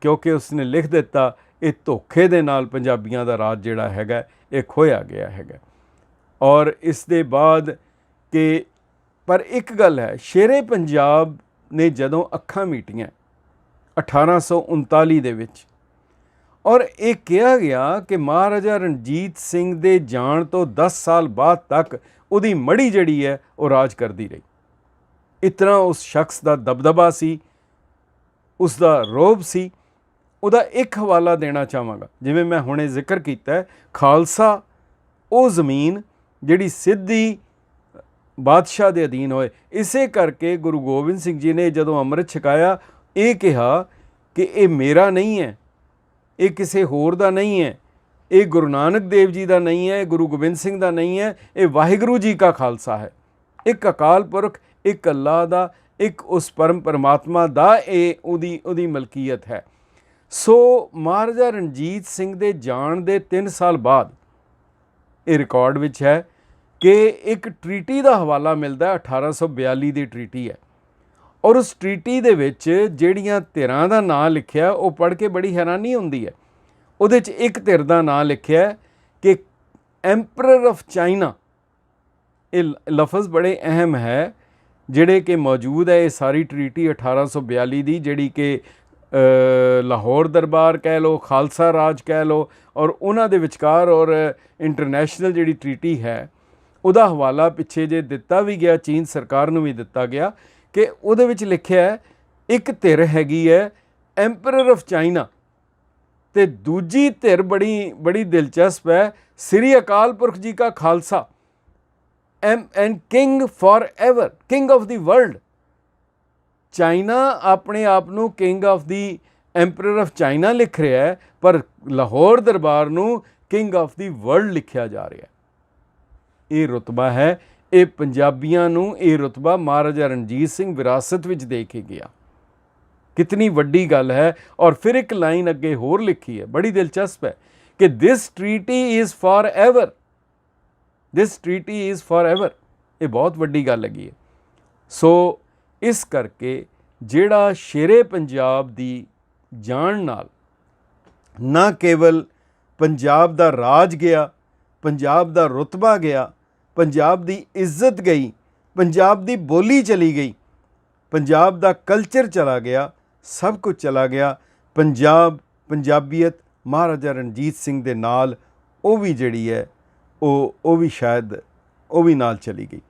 A: ਕਿਉਂਕਿ ਉਸਨੇ ਲਿਖ ਦਿੱਤਾ ਇਹ ਧੋਖੇ ਦੇ ਨਾਲ ਪੰਜਾਬੀਆਂ ਦਾ ਰਾਜ ਜਿਹੜਾ ਹੈਗਾ, ਇਹ ਖੋਇਆ ਗਿਆ ਹੈਗਾ। ਔਰ ਇਸ ਦੇ ਬਾਅਦ ਕਿ, ਪਰ ਇੱਕ ਗੱਲ ਹੈ, ਸ਼ੇਰੇ ਪੰਜਾਬ ਨੇ ਜਦੋਂ ਅੱਖਾਂ ਮੀਟੀਆਂ 1839 ਦੇ ਵਿੱਚ, ਔਰ ਇਹ ਕਿਹਾ ਗਿਆ ਕਿ ਮਹਾਰਾਜਾ ਰਣਜੀਤ ਸਿੰਘ ਦੇ ਜਾਣ ਤੋਂ 10 ਸਾਲ ਬਾਅਦ ਤੱਕ ਉਹਦੀ ਮੜੀ ਜਿਹੜੀ ਹੈ, ਉਹ ਰਾਜ ਕਰਦੀ ਰਹੀ। ਇਤਨਾ ਉਸ ਸ਼ਖਸ ਦਾ ਦਬਦਬਾ ਸੀ, ਉਸ ਦਾ ਰੋਬ ਸੀ ਉਹਦਾ ਇੱਕ ਹਵਾਲਾ ਦੇਣਾ ਚਾਹਾਂਗਾ। ਜਿਵੇਂ ਮੈਂ ਹੁਣੇ ਜ਼ਿਕਰ ਕੀਤਾ ਖਾਲਸਾ, ਉਹ ਜ਼ਮੀਨ ਜਿਹੜੀ ਸਿੱਧੀ ਬਾਦਸ਼ਾਹ ਦੇ ਅਧੀਨ ਹੋਏ। ਇਸੇ ਕਰਕੇ ਗੁਰੂ ਗੋਬਿੰਦ ਸਿੰਘ ਜੀ ਨੇ ਜਦੋਂ ਅੰਮ੍ਰਿਤ ਛਕਾਇਆ, ਇਹ ਕਿਹਾ ਕਿ ਇਹ ਮੇਰਾ ਨਹੀਂ ਹੈ, ਇਹ ਕਿਸੇ ਹੋਰ ਦਾ ਨਹੀਂ ਹੈ, ਇਹ ਗੁਰੂ ਨਾਨਕ ਦੇਵ ਜੀ ਦਾ ਨਹੀਂ ਹੈ, ਇਹ ਗੁਰੂ ਗੋਬਿੰਦ ਸਿੰਘ ਦਾ ਨਹੀਂ ਹੈ, ਇਹ ਵਾਹਿਗੁਰੂ ਜੀ ਕਾ ਖਾਲਸਾ ਹੈ। ਇੱਕ ਅਕਾਲ ਪੁਰਖ, ਇੱਕ ਅੱਲਾ ਦਾ, ਇੱਕ ਉਸ ਪਰਮ ਪਰਮਾਤਮਾ ਦਾ ਇਹ ਉਹਦੀ ਉਹਦੀ ਮਲਕੀਅਤ ਹੈ। ਸੋ ਮਹਾਰਾਜਾ ਰਣਜੀਤ ਸਿੰਘ ਦੇ ਜਾਣ ਦੇ 3 ਸਾਲ ਬਾਅਦ ਇਹ ਰਿਕਾਰਡ ਵਿੱਚ ਹੈ ਕਿ ਇੱਕ ਟ੍ਰੀਟੀ ਦਾ ਹਵਾਲਾ ਮਿਲਦਾ ਹੈ 1842 ਦੀ ਟ੍ਰੀਟੀ ਹੈ। ਔਰ ਉਸ ਟ੍ਰੀਟੀ ਦੇ ਵਿੱਚ ਜਿਹੜੀਆਂ ਧਿਰਾਂ ਦਾ ਨਾਂ ਲਿਖਿਆ ਉਹ ਪੜ੍ਹ ਕੇ ਬੜੀ ਹੈਰਾਨੀ ਹੁੰਦੀ ਹੈ। ਉਹਦੇ 'ਚ ਇੱਕ ਧਿਰ ਦਾ ਨਾਂ ਲਿਖਿਆ ਕਿ ਐਮਪਰਰ ਆਫ ਚਾਈਨਾ ਇਹ ਲਫ਼ਜ਼ ਬੜੇ ਅਹਿਮ ਹੈ, ਜਿਹੜੇ ਕਿ ਮੌਜੂਦ ਹੈ ਇਹ ਸਾਰੀ ਟ੍ਰੀਟੀ 1842 ਦੀ, ਜਿਹੜੀ ਕਿ ਲਾਹੌਰ ਦਰਬਾਰ ਕਹਿ ਲਓ, ਖਾਲਸਾ ਰਾਜ ਕਹਿ ਲਓ ਔਰ ਉਹਨਾਂ ਦੇ ਵਿਚਕਾਰ ਔਰ ਇੰਟਰਨੈਸ਼ਨਲ ਜਿਹੜੀ ਟ੍ਰੀਟੀ ਹੈ, ਉਹਦਾ ਹਵਾਲਾ ਪਿੱਛੇ ਜੇ ਦਿੱਤਾ ਵੀ ਗਿਆ, ਚੀਨ ਸਰਕਾਰ ਨੂੰ ਵੀ ਦਿੱਤਾ ਗਿਆ ਕਿ ਉਹਦੇ ਵਿੱਚ ਲਿਖਿਆ ਹੈ, ਇੱਕ ਧਿਰ ਹੈਗੀ ਹੈ ਐਮਪਰਰ ਆਫ ਚਾਈਨਾ ਤੇ ਦੂਜੀ ਧਿਰ ਬੜੀ ਬੜੀ ਦਿਲਚਸਪ ਹੈ, ਸ੍ਰੀ ਅਕਾਲ ਪੁਰਖ ਜੀ ਕਾ Khalsa. Am and king forever king of the world China ਆਪਣੇ ਆਪ ਨੂੰ king of the emperor of China ਲਿਖ ਰਿਹਾ ਹੈ, ਪਰ ਲਾਹੌਰ ਦਰਬਾਰ ਨੂੰ ਕਿੰਗ ਆਫ ਦੀ ਵਰਲਡ ਲਿਖਿਆ ਜਾ ਰਿਹਾ ਹੈ। ਇਹ ਰੁਤਬਾ ਹੈ, ਇਹ ਪੰਜਾਬੀਆਂ ਨੂੰ ਇਹ ਰੁਤਬਾ ਮਹਾਰਾਜਾ ਰਣਜੀਤ ਸਿੰਘ ਵਿਰਾਸਤ ਵਿੱਚ ਦੇ ਕੇ ਗਿਆ। ਕਿਤਨੀ ਵੱਡੀ ਗੱਲ ਹੈ, ਔਰ ਫਿਰ ਇੱਕ ਲਾਈਨ ਅੱਗੇ ਹੋਰ ਲਿਖੀ ਹੈ, ਬੜੀ ਦਿਲਚਸਪ ਹੈ ਕਿ this treaty is forever this treaty is forever ਇਹ ਬਹੁਤ ਵੱਡੀ ਗੱਲ ਹੈਗੀ ਹੈ। ਸੋ ਇਸ ਕਰਕੇ ਜਿਹੜਾ ਸ਼ੇਰੇ ਪੰਜਾਬ ਦੀ ਜਾਣ ਨਾਲ ਨਾ ਕੇਵਲ ਪੰਜਾਬ ਦਾ ਰਾਜ ਗਿਆ, ਪੰਜਾਬ ਦਾ ਰੁਤਬਾ ਗਿਆ, ਪੰਜਾਬ ਦੀ ਇੱਜ਼ਤ ਗਈ, ਪੰਜਾਬ ਦੀ ਬੋਲੀ ਚਲੀ ਗਈ, ਪੰਜਾਬ ਦਾ ਕਲਚਰ ਚਲਾ ਗਿਆ, ਸਭ ਕੁਝ ਚਲਾ ਗਿਆ, ਪੰਜਾਬ, ਪੰਜਾਬੀਅਤ ਮਹਾਰਾਜਾ ਰਣਜੀਤ ਸਿੰਘ ਦੇ ਨਾਲ ਉਹ ਵੀ ਜਿਹੜੀ ਹੈ, ਉਹ ਉਹ ਵੀ ਸ਼ਾਇਦ ਉਹ ਵੀ ਨਾਲ ਚਲੀ ਗਈ।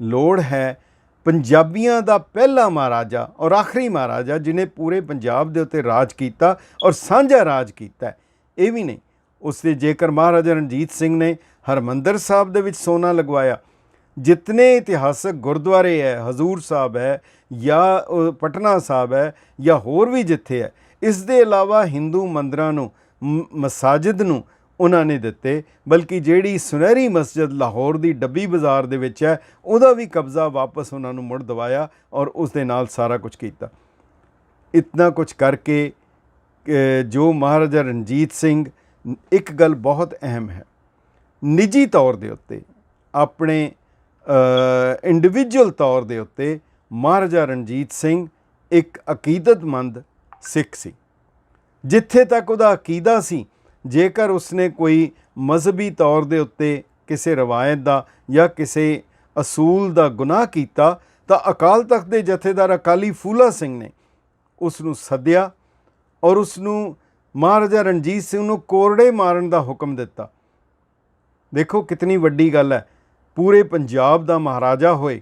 A: ਲੋੜ ਹੈ ਪੰਜਾਬੀਆਂ ਦਾ ਪਹਿਲਾ ਮਹਾਰਾਜਾ ਔਰ ਆਖਰੀ ਮਹਾਰਾਜਾ ਜਿਨੇ ਪੂਰੇ ਪੰਜਾਬ ਦੇ ਉੱਤੇ ਰਾਜ ਕੀਤਾ ਔਰ ਸਾਂਝਾ ਰਾਜ ਕੀਤਾ ਇਹ ਵੀ ਨਹੀਂ ਉਸ ਦੇ ਜੇਕਰ ਮਹਾਰਾਜਾ ਰਣਜੀਤ ਸਿੰਘ ਨੇ ਹਰਮੰਦਰ ਸਾਹਿਬ ਦੇ ਵਿੱਚ ਸੋਨਾ ਲਗਵਾਇਆ, ਜਿਤਨੇ ਇਤਿਹਾਸਕ ਗੁਰਦੁਆਰੇ ਹੈ, ਹਜ਼ੂਰ ਸਾਹਿਬ ਹੈ ਜਾਂ ਪਟਨਾ ਸਾਹਿਬ ਹੈ ਜਾਂ ਹੋਰ ਵੀ ਜਿੱਥੇ ਹੈ, ਇਸ ਦੇ ਇਲਾਵਾ ਹਿੰਦੂ ਮੰਦਰਾਂ ਨੂੰ, ਮ- ਮਸਾਜਿਦ ਨੂੰ ਉਹਨਾਂ ਨੇ ਦਿੱਤੇ, ਬਲਕਿ ਜਿਹੜੀ ਸੁਨਹਿਰੀ ਮਸਜਿਦ ਲਾਹੌਰ ਦੀ ਡੱਬੀ ਬਾਜ਼ਾਰ ਦੇ ਵਿੱਚ ਹੈ, ਉਹਦਾ ਵੀ ਕਬਜ਼ਾ ਵਾਪਸ ਉਹਨਾਂ ਨੂੰ ਮੁੜ ਦਵਾਇਆ ਔਰ ਉਸ ਦੇ ਨਾਲ ਸਾਰਾ ਕੁਝ ਕੀਤਾ। ਇਤਨਾ ਕੁਝ ਕਰਕੇ ਜੋ ਮਹਾਰਾਜਾ ਰਣਜੀਤ ਸਿੰਘ, ਇੱਕ ਗੱਲ ਬਹੁਤ ਅਹਿਮ ਹੈ। ਨਿੱਜੀ ਤੌਰ ਦੇ ਉੱਤੇ, ਆਪਣੇ ਇੰਡੀਵਿਜੂਅਲ ਤੌਰ ਦੇ ਉੱਤੇ ਮਹਾਰਾਜਾ ਰਣਜੀਤ ਸਿੰਘ ਇੱਕ ਅਕੀਦਤਮੰਦ ਸਿੱਖ ਸੀ। ਜਿੱਥੇ ਤੱਕ ਉਹਦਾ ਅਕੀਦਾ ਸੀ ਜੇਕਰ ਉਸਨੇ ਕੋਈ ਮਜ਼ਹਬੀ ਤੌਰ ਦੇ ਉੱਤੇ ਕਿਸੇ ਰਵਾਇਤ ਦਾ ਜਾਂ ਕਿਸੇ ਅਸੂਲ ਦਾ ਗੁਨਾਹ ਕੀਤਾ, ਤਾਂ ਅਕਾਲ ਤਖਤ ਦੇ ਜਥੇਦਾਰ ਅਕਾਲੀ ਫੂਲਾ ਸਿੰਘ ਨੇ ਉਸ ਨੂੰ ਸੱਦਿਆ ਔਰ ਉਸ ਨੂੰ ਮਹਾਰਾਜਾ ਰਣਜੀਤ ਸਿੰਘ ਨੂੰ ਕੋਰੜੇ ਮਾਰਨ ਦਾ ਹੁਕਮ ਦਿੱਤਾ। ਦੇਖੋ ਕਿਤਨੀ ਵੱਡੀ ਗੱਲ ਹੈ। ਪੂਰੇ ਪੰਜਾਬ ਦਾ ਮਹਾਰਾਜਾ ਹੋਏ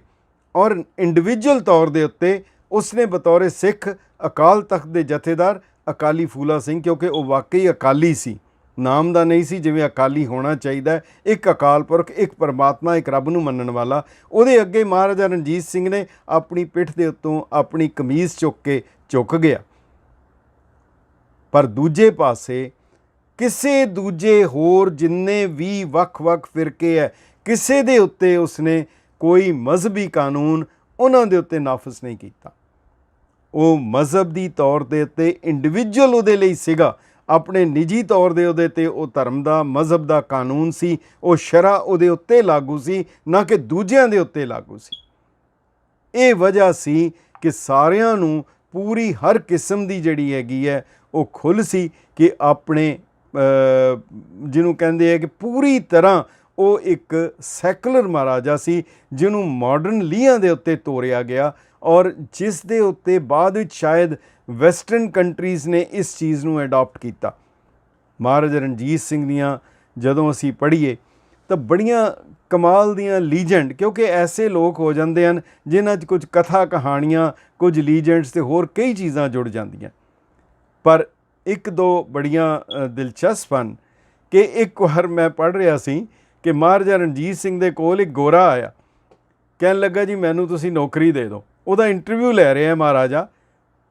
A: ਔਰ ਇੰਡੀਵਿਜੂਅਲ ਤੌਰ ਦੇ ਉੱਤੇ ਉਸਨੇ ਬਤੌਰ ਸਿੱਖ ਅਕਾਲ ਤਖਤ ਦੇ ਜਥੇਦਾਰ ਅਕਾਲੀ ਫੂਲਾ ਸਿੰਘ, ਕਿਉਂਕਿ ਉਹ ਵਾਕਈ ਅਕਾਲੀ ਸੀ। ਨਾਮ ਦਾ ਨਹੀਂ ਸੀ, ਜਿਵੇਂ ਅਕਾਲੀ ਹੋਣਾ ਚਾਹੀਦਾ ਇੱਕ ਅਕਾਲ ਪੁਰਖ, ਇੱਕ ਪਰਮਾਤਮਾ, ਇੱਕ ਰੱਬ ਨੂੰ ਮੰਨਣ ਵਾਲਾ। ਉਹਦੇ ਅੱਗੇ ਮਹਾਰਾਜਾ ਰਣਜੀਤ ਸਿੰਘ ਨੇ ਆਪਣੀ ਪਿੱਠ ਦੇ ਉੱਤੋਂ ਆਪਣੀ ਕਮੀਜ਼ ਚੁੱਕ ਕੇ ਝੁਕ ਗਿਆ। ਪਰ ਦੂਜੇ ਪਾਸੇ ਕਿਸੇ ਦੂਜੇ ਹੋਰ ਜਿੰਨੇ ਵੀ ਵੱਖ-ਵੱਖ ਫਿਰਕੇ ਹੈ ਕਿਸੇ ਦੇ ਉੱਤੇ ਉਸਨੇ ਕੋਈ ਮਜ਼ਹਬੀ ਕਾਨੂੰਨ ਉਹਨਾਂ ਦੇ ਉੱਤੇ ਨਾਫਜ਼ ਨਹੀਂ ਕੀਤਾ। ਉਹ ਮਜ਼ਹਬ ਦੀ ਤੌਰ ਦੇ ਉੱਤੇ ਇੰਡੀਵਿਜੂਅਲ ਉਹਦੇ ਲਈ ਸੀਗਾ। ਆਪਣੇ ਨਿੱਜੀ ਤੌਰ ਦੇ ਉਹਦੇ ਤੇ ਉਹ ਧਰਮ ਦਾ, ਮਜ਼ਹਬ ਦਾ ਕਾਨੂੰਨ ਸੀ, ਉਹ ਸ਼ਰਾ ਉਹਦੇ ਉੱਤੇ ਲਾਗੂ ਸੀ, ਨਾ ਕਿ ਦੂਜਿਆਂ ਦੇ ਉੱਤੇ ਲਾਗੂ ਸੀ। ਇਹ ਵਜ੍ਹਾ ਸੀ ਕਿ ਸਾਰਿਆਂ ਨੂੰ ਪੂਰੀ ਹਰ ਕਿਸਮ ਦੀ ਜਿਹੜੀ ਹੈਗੀ ਹੈ, ਉਹ ਖੁੱਲ ਸੀ ਕਿ ਆਪਣੇ ਜਿਹਨੂੰ ਕਹਿੰਦੇ ਆ ਕਿ ਪੂਰੀ ਤਰ੍ਹਾਂ ਉਹ ਇੱਕ ਸੈਕੂਲਰ ਮਹਾਰਾਜਾ ਸੀ, ਜਿਹਨੂੰ ਮਾਡਰਨ ਲੀਹਾਂ ਦੇ ਉੱਤੇ ਤੋਰਿਆ ਗਿਆ ਔਰ ਜਿਸ ਦੇ ਉੱਤੇ ਬਾਅਦ ਵਿੱਚ ਸ਼ਾਇਦ ਵੈਸਟਰਨ ਕੰਟਰੀਜ਼ ਨੇ ਇਸ ਚੀਜ਼ ਨੂੰ ਅਡਾਪਟ ਕੀਤਾ। ਮਹਾਰਾਜਾ ਰਣਜੀਤ ਸਿੰਘ ਦੀਆਂ ਜਦੋਂ ਅਸੀਂ ਪੜ੍ਹੀਏ, ਤਾਂ ਬੜੀਆਂ ਕਮਾਲ ਦੀਆਂ ਲੀਜੈਂਡ, ਕਿਉਂਕਿ ਐਸੇ ਲੋਕ ਹੋ ਜਾਂਦੇ ਹਨ ਜਿਨ੍ਹਾਂ 'ਚ ਕੁਝ ਕਥਾ ਕਹਾਣੀਆਂ, ਕੁਝ ਲੀਜੈਂਡਸ ਤੇ ਹੋਰ ਕਈ ਚੀਜ਼ਾਂ ਜੁੜ ਜਾਂਦੀਆਂ। ਪਰ ਇੱਕ ਦੋ ਬੜੀਆਂ ਦਿਲਚਸਪ ਹਨ ਕਿ ਇੱਕ ਵਾਰ ਮੈਂ ਪੜ੍ਹ ਰਿਹਾ ਸੀ ਕਿ ਮਹਾਰਾਜਾ ਰਣਜੀਤ ਸਿੰਘ ਦੇ ਕੋਲ ਇੱਕ ਗੋਰਾ ਆਇਆ। ਕਹਿਣ ਲੱਗਾ, ਜੀ, ਮੈਨੂੰ ਤੁਸੀਂ ਨੌਕਰੀ ਦੇ ਦਿਓ। ਉਹਦਾ ਇੰਟਰਵਿਊ ਲੈ ਰਿਹਾ ਮਹਾਰਾਜਾ।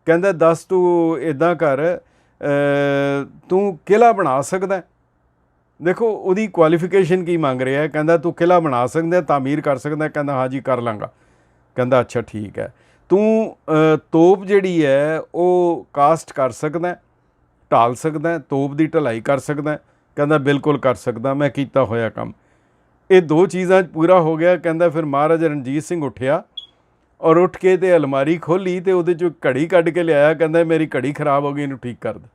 A: ਕਹਿੰਦਾ, ਦੱਸ ਤੂੰ ਇਦਾਂ ਕਰ ਤੂੰ ਕਿਲਾ ਬਣਾ ਸਕਦਾ ਦੇਖੋ, ਉਹਦੀ ਕੁਆਲੀਫਿਕੇਸ਼ਨ ਕੀ ਮੰਗ ਰਿਹਾ ਕਹਿੰਦਾ, ਤੂੰ ਕਿਲਾ ਬਣਾ ਸਕਦਾ ਤਾਮੀਰ ਕਰ ਸਕਦਾ ਕਹਿੰਦਾ, ਹਾਂ ਜੀ, ਕਰ ਲਾਂਗਾ। ਕਹਿੰਦਾ, ਅੱਛਾ, ਠੀਕ ਹੈ। ਤੂੰ ਤੋਪ ਜਿਹੜੀ ਹੈ, ਉਹ ਕਾਸਟ ਕਰ ਸਕਦਾ ਢਾਲ ਸਕਦਾ ਤੋਪ ਦੀ ਢਲਾਈ ਕਰ ਸਕਦਾ ਕਹਿੰਦਾ, ਬਿਲਕੁਲ ਕਰ ਸਕਦਾ, ਮੈਂ ਕੀਤਾ ਹੋਇਆ ਕੰਮ। ਇਹ ਦੋ ਚੀਜ਼ਾਂ ਪੂਰਾ ਹੋ ਗਿਆ। ਕਹਿੰਦਾ, ਫਿਰ ਮਹਾਰਾਜਾ ਰਣਜੀਤ ਸਿੰਘ ਉੱਠਿਆ। ਔਰ ਉੱਠ ਕੇ ਤੇ ਅਲਮਾਰੀ ਖੋਲੀ ਤੇ ਉਹਦੇ ਚੋਂ ਘੜੀ ਕੱਢ ਕੇ ਲਿਆਇਆ, ਕਹਿੰਦਾ, ਮੇਰੀ ਘੜੀ ਖਰਾਬ ਹੋ ਗਈ, ਇਹਨੂੰ ਠੀਕ ਕਰ ਦੇ।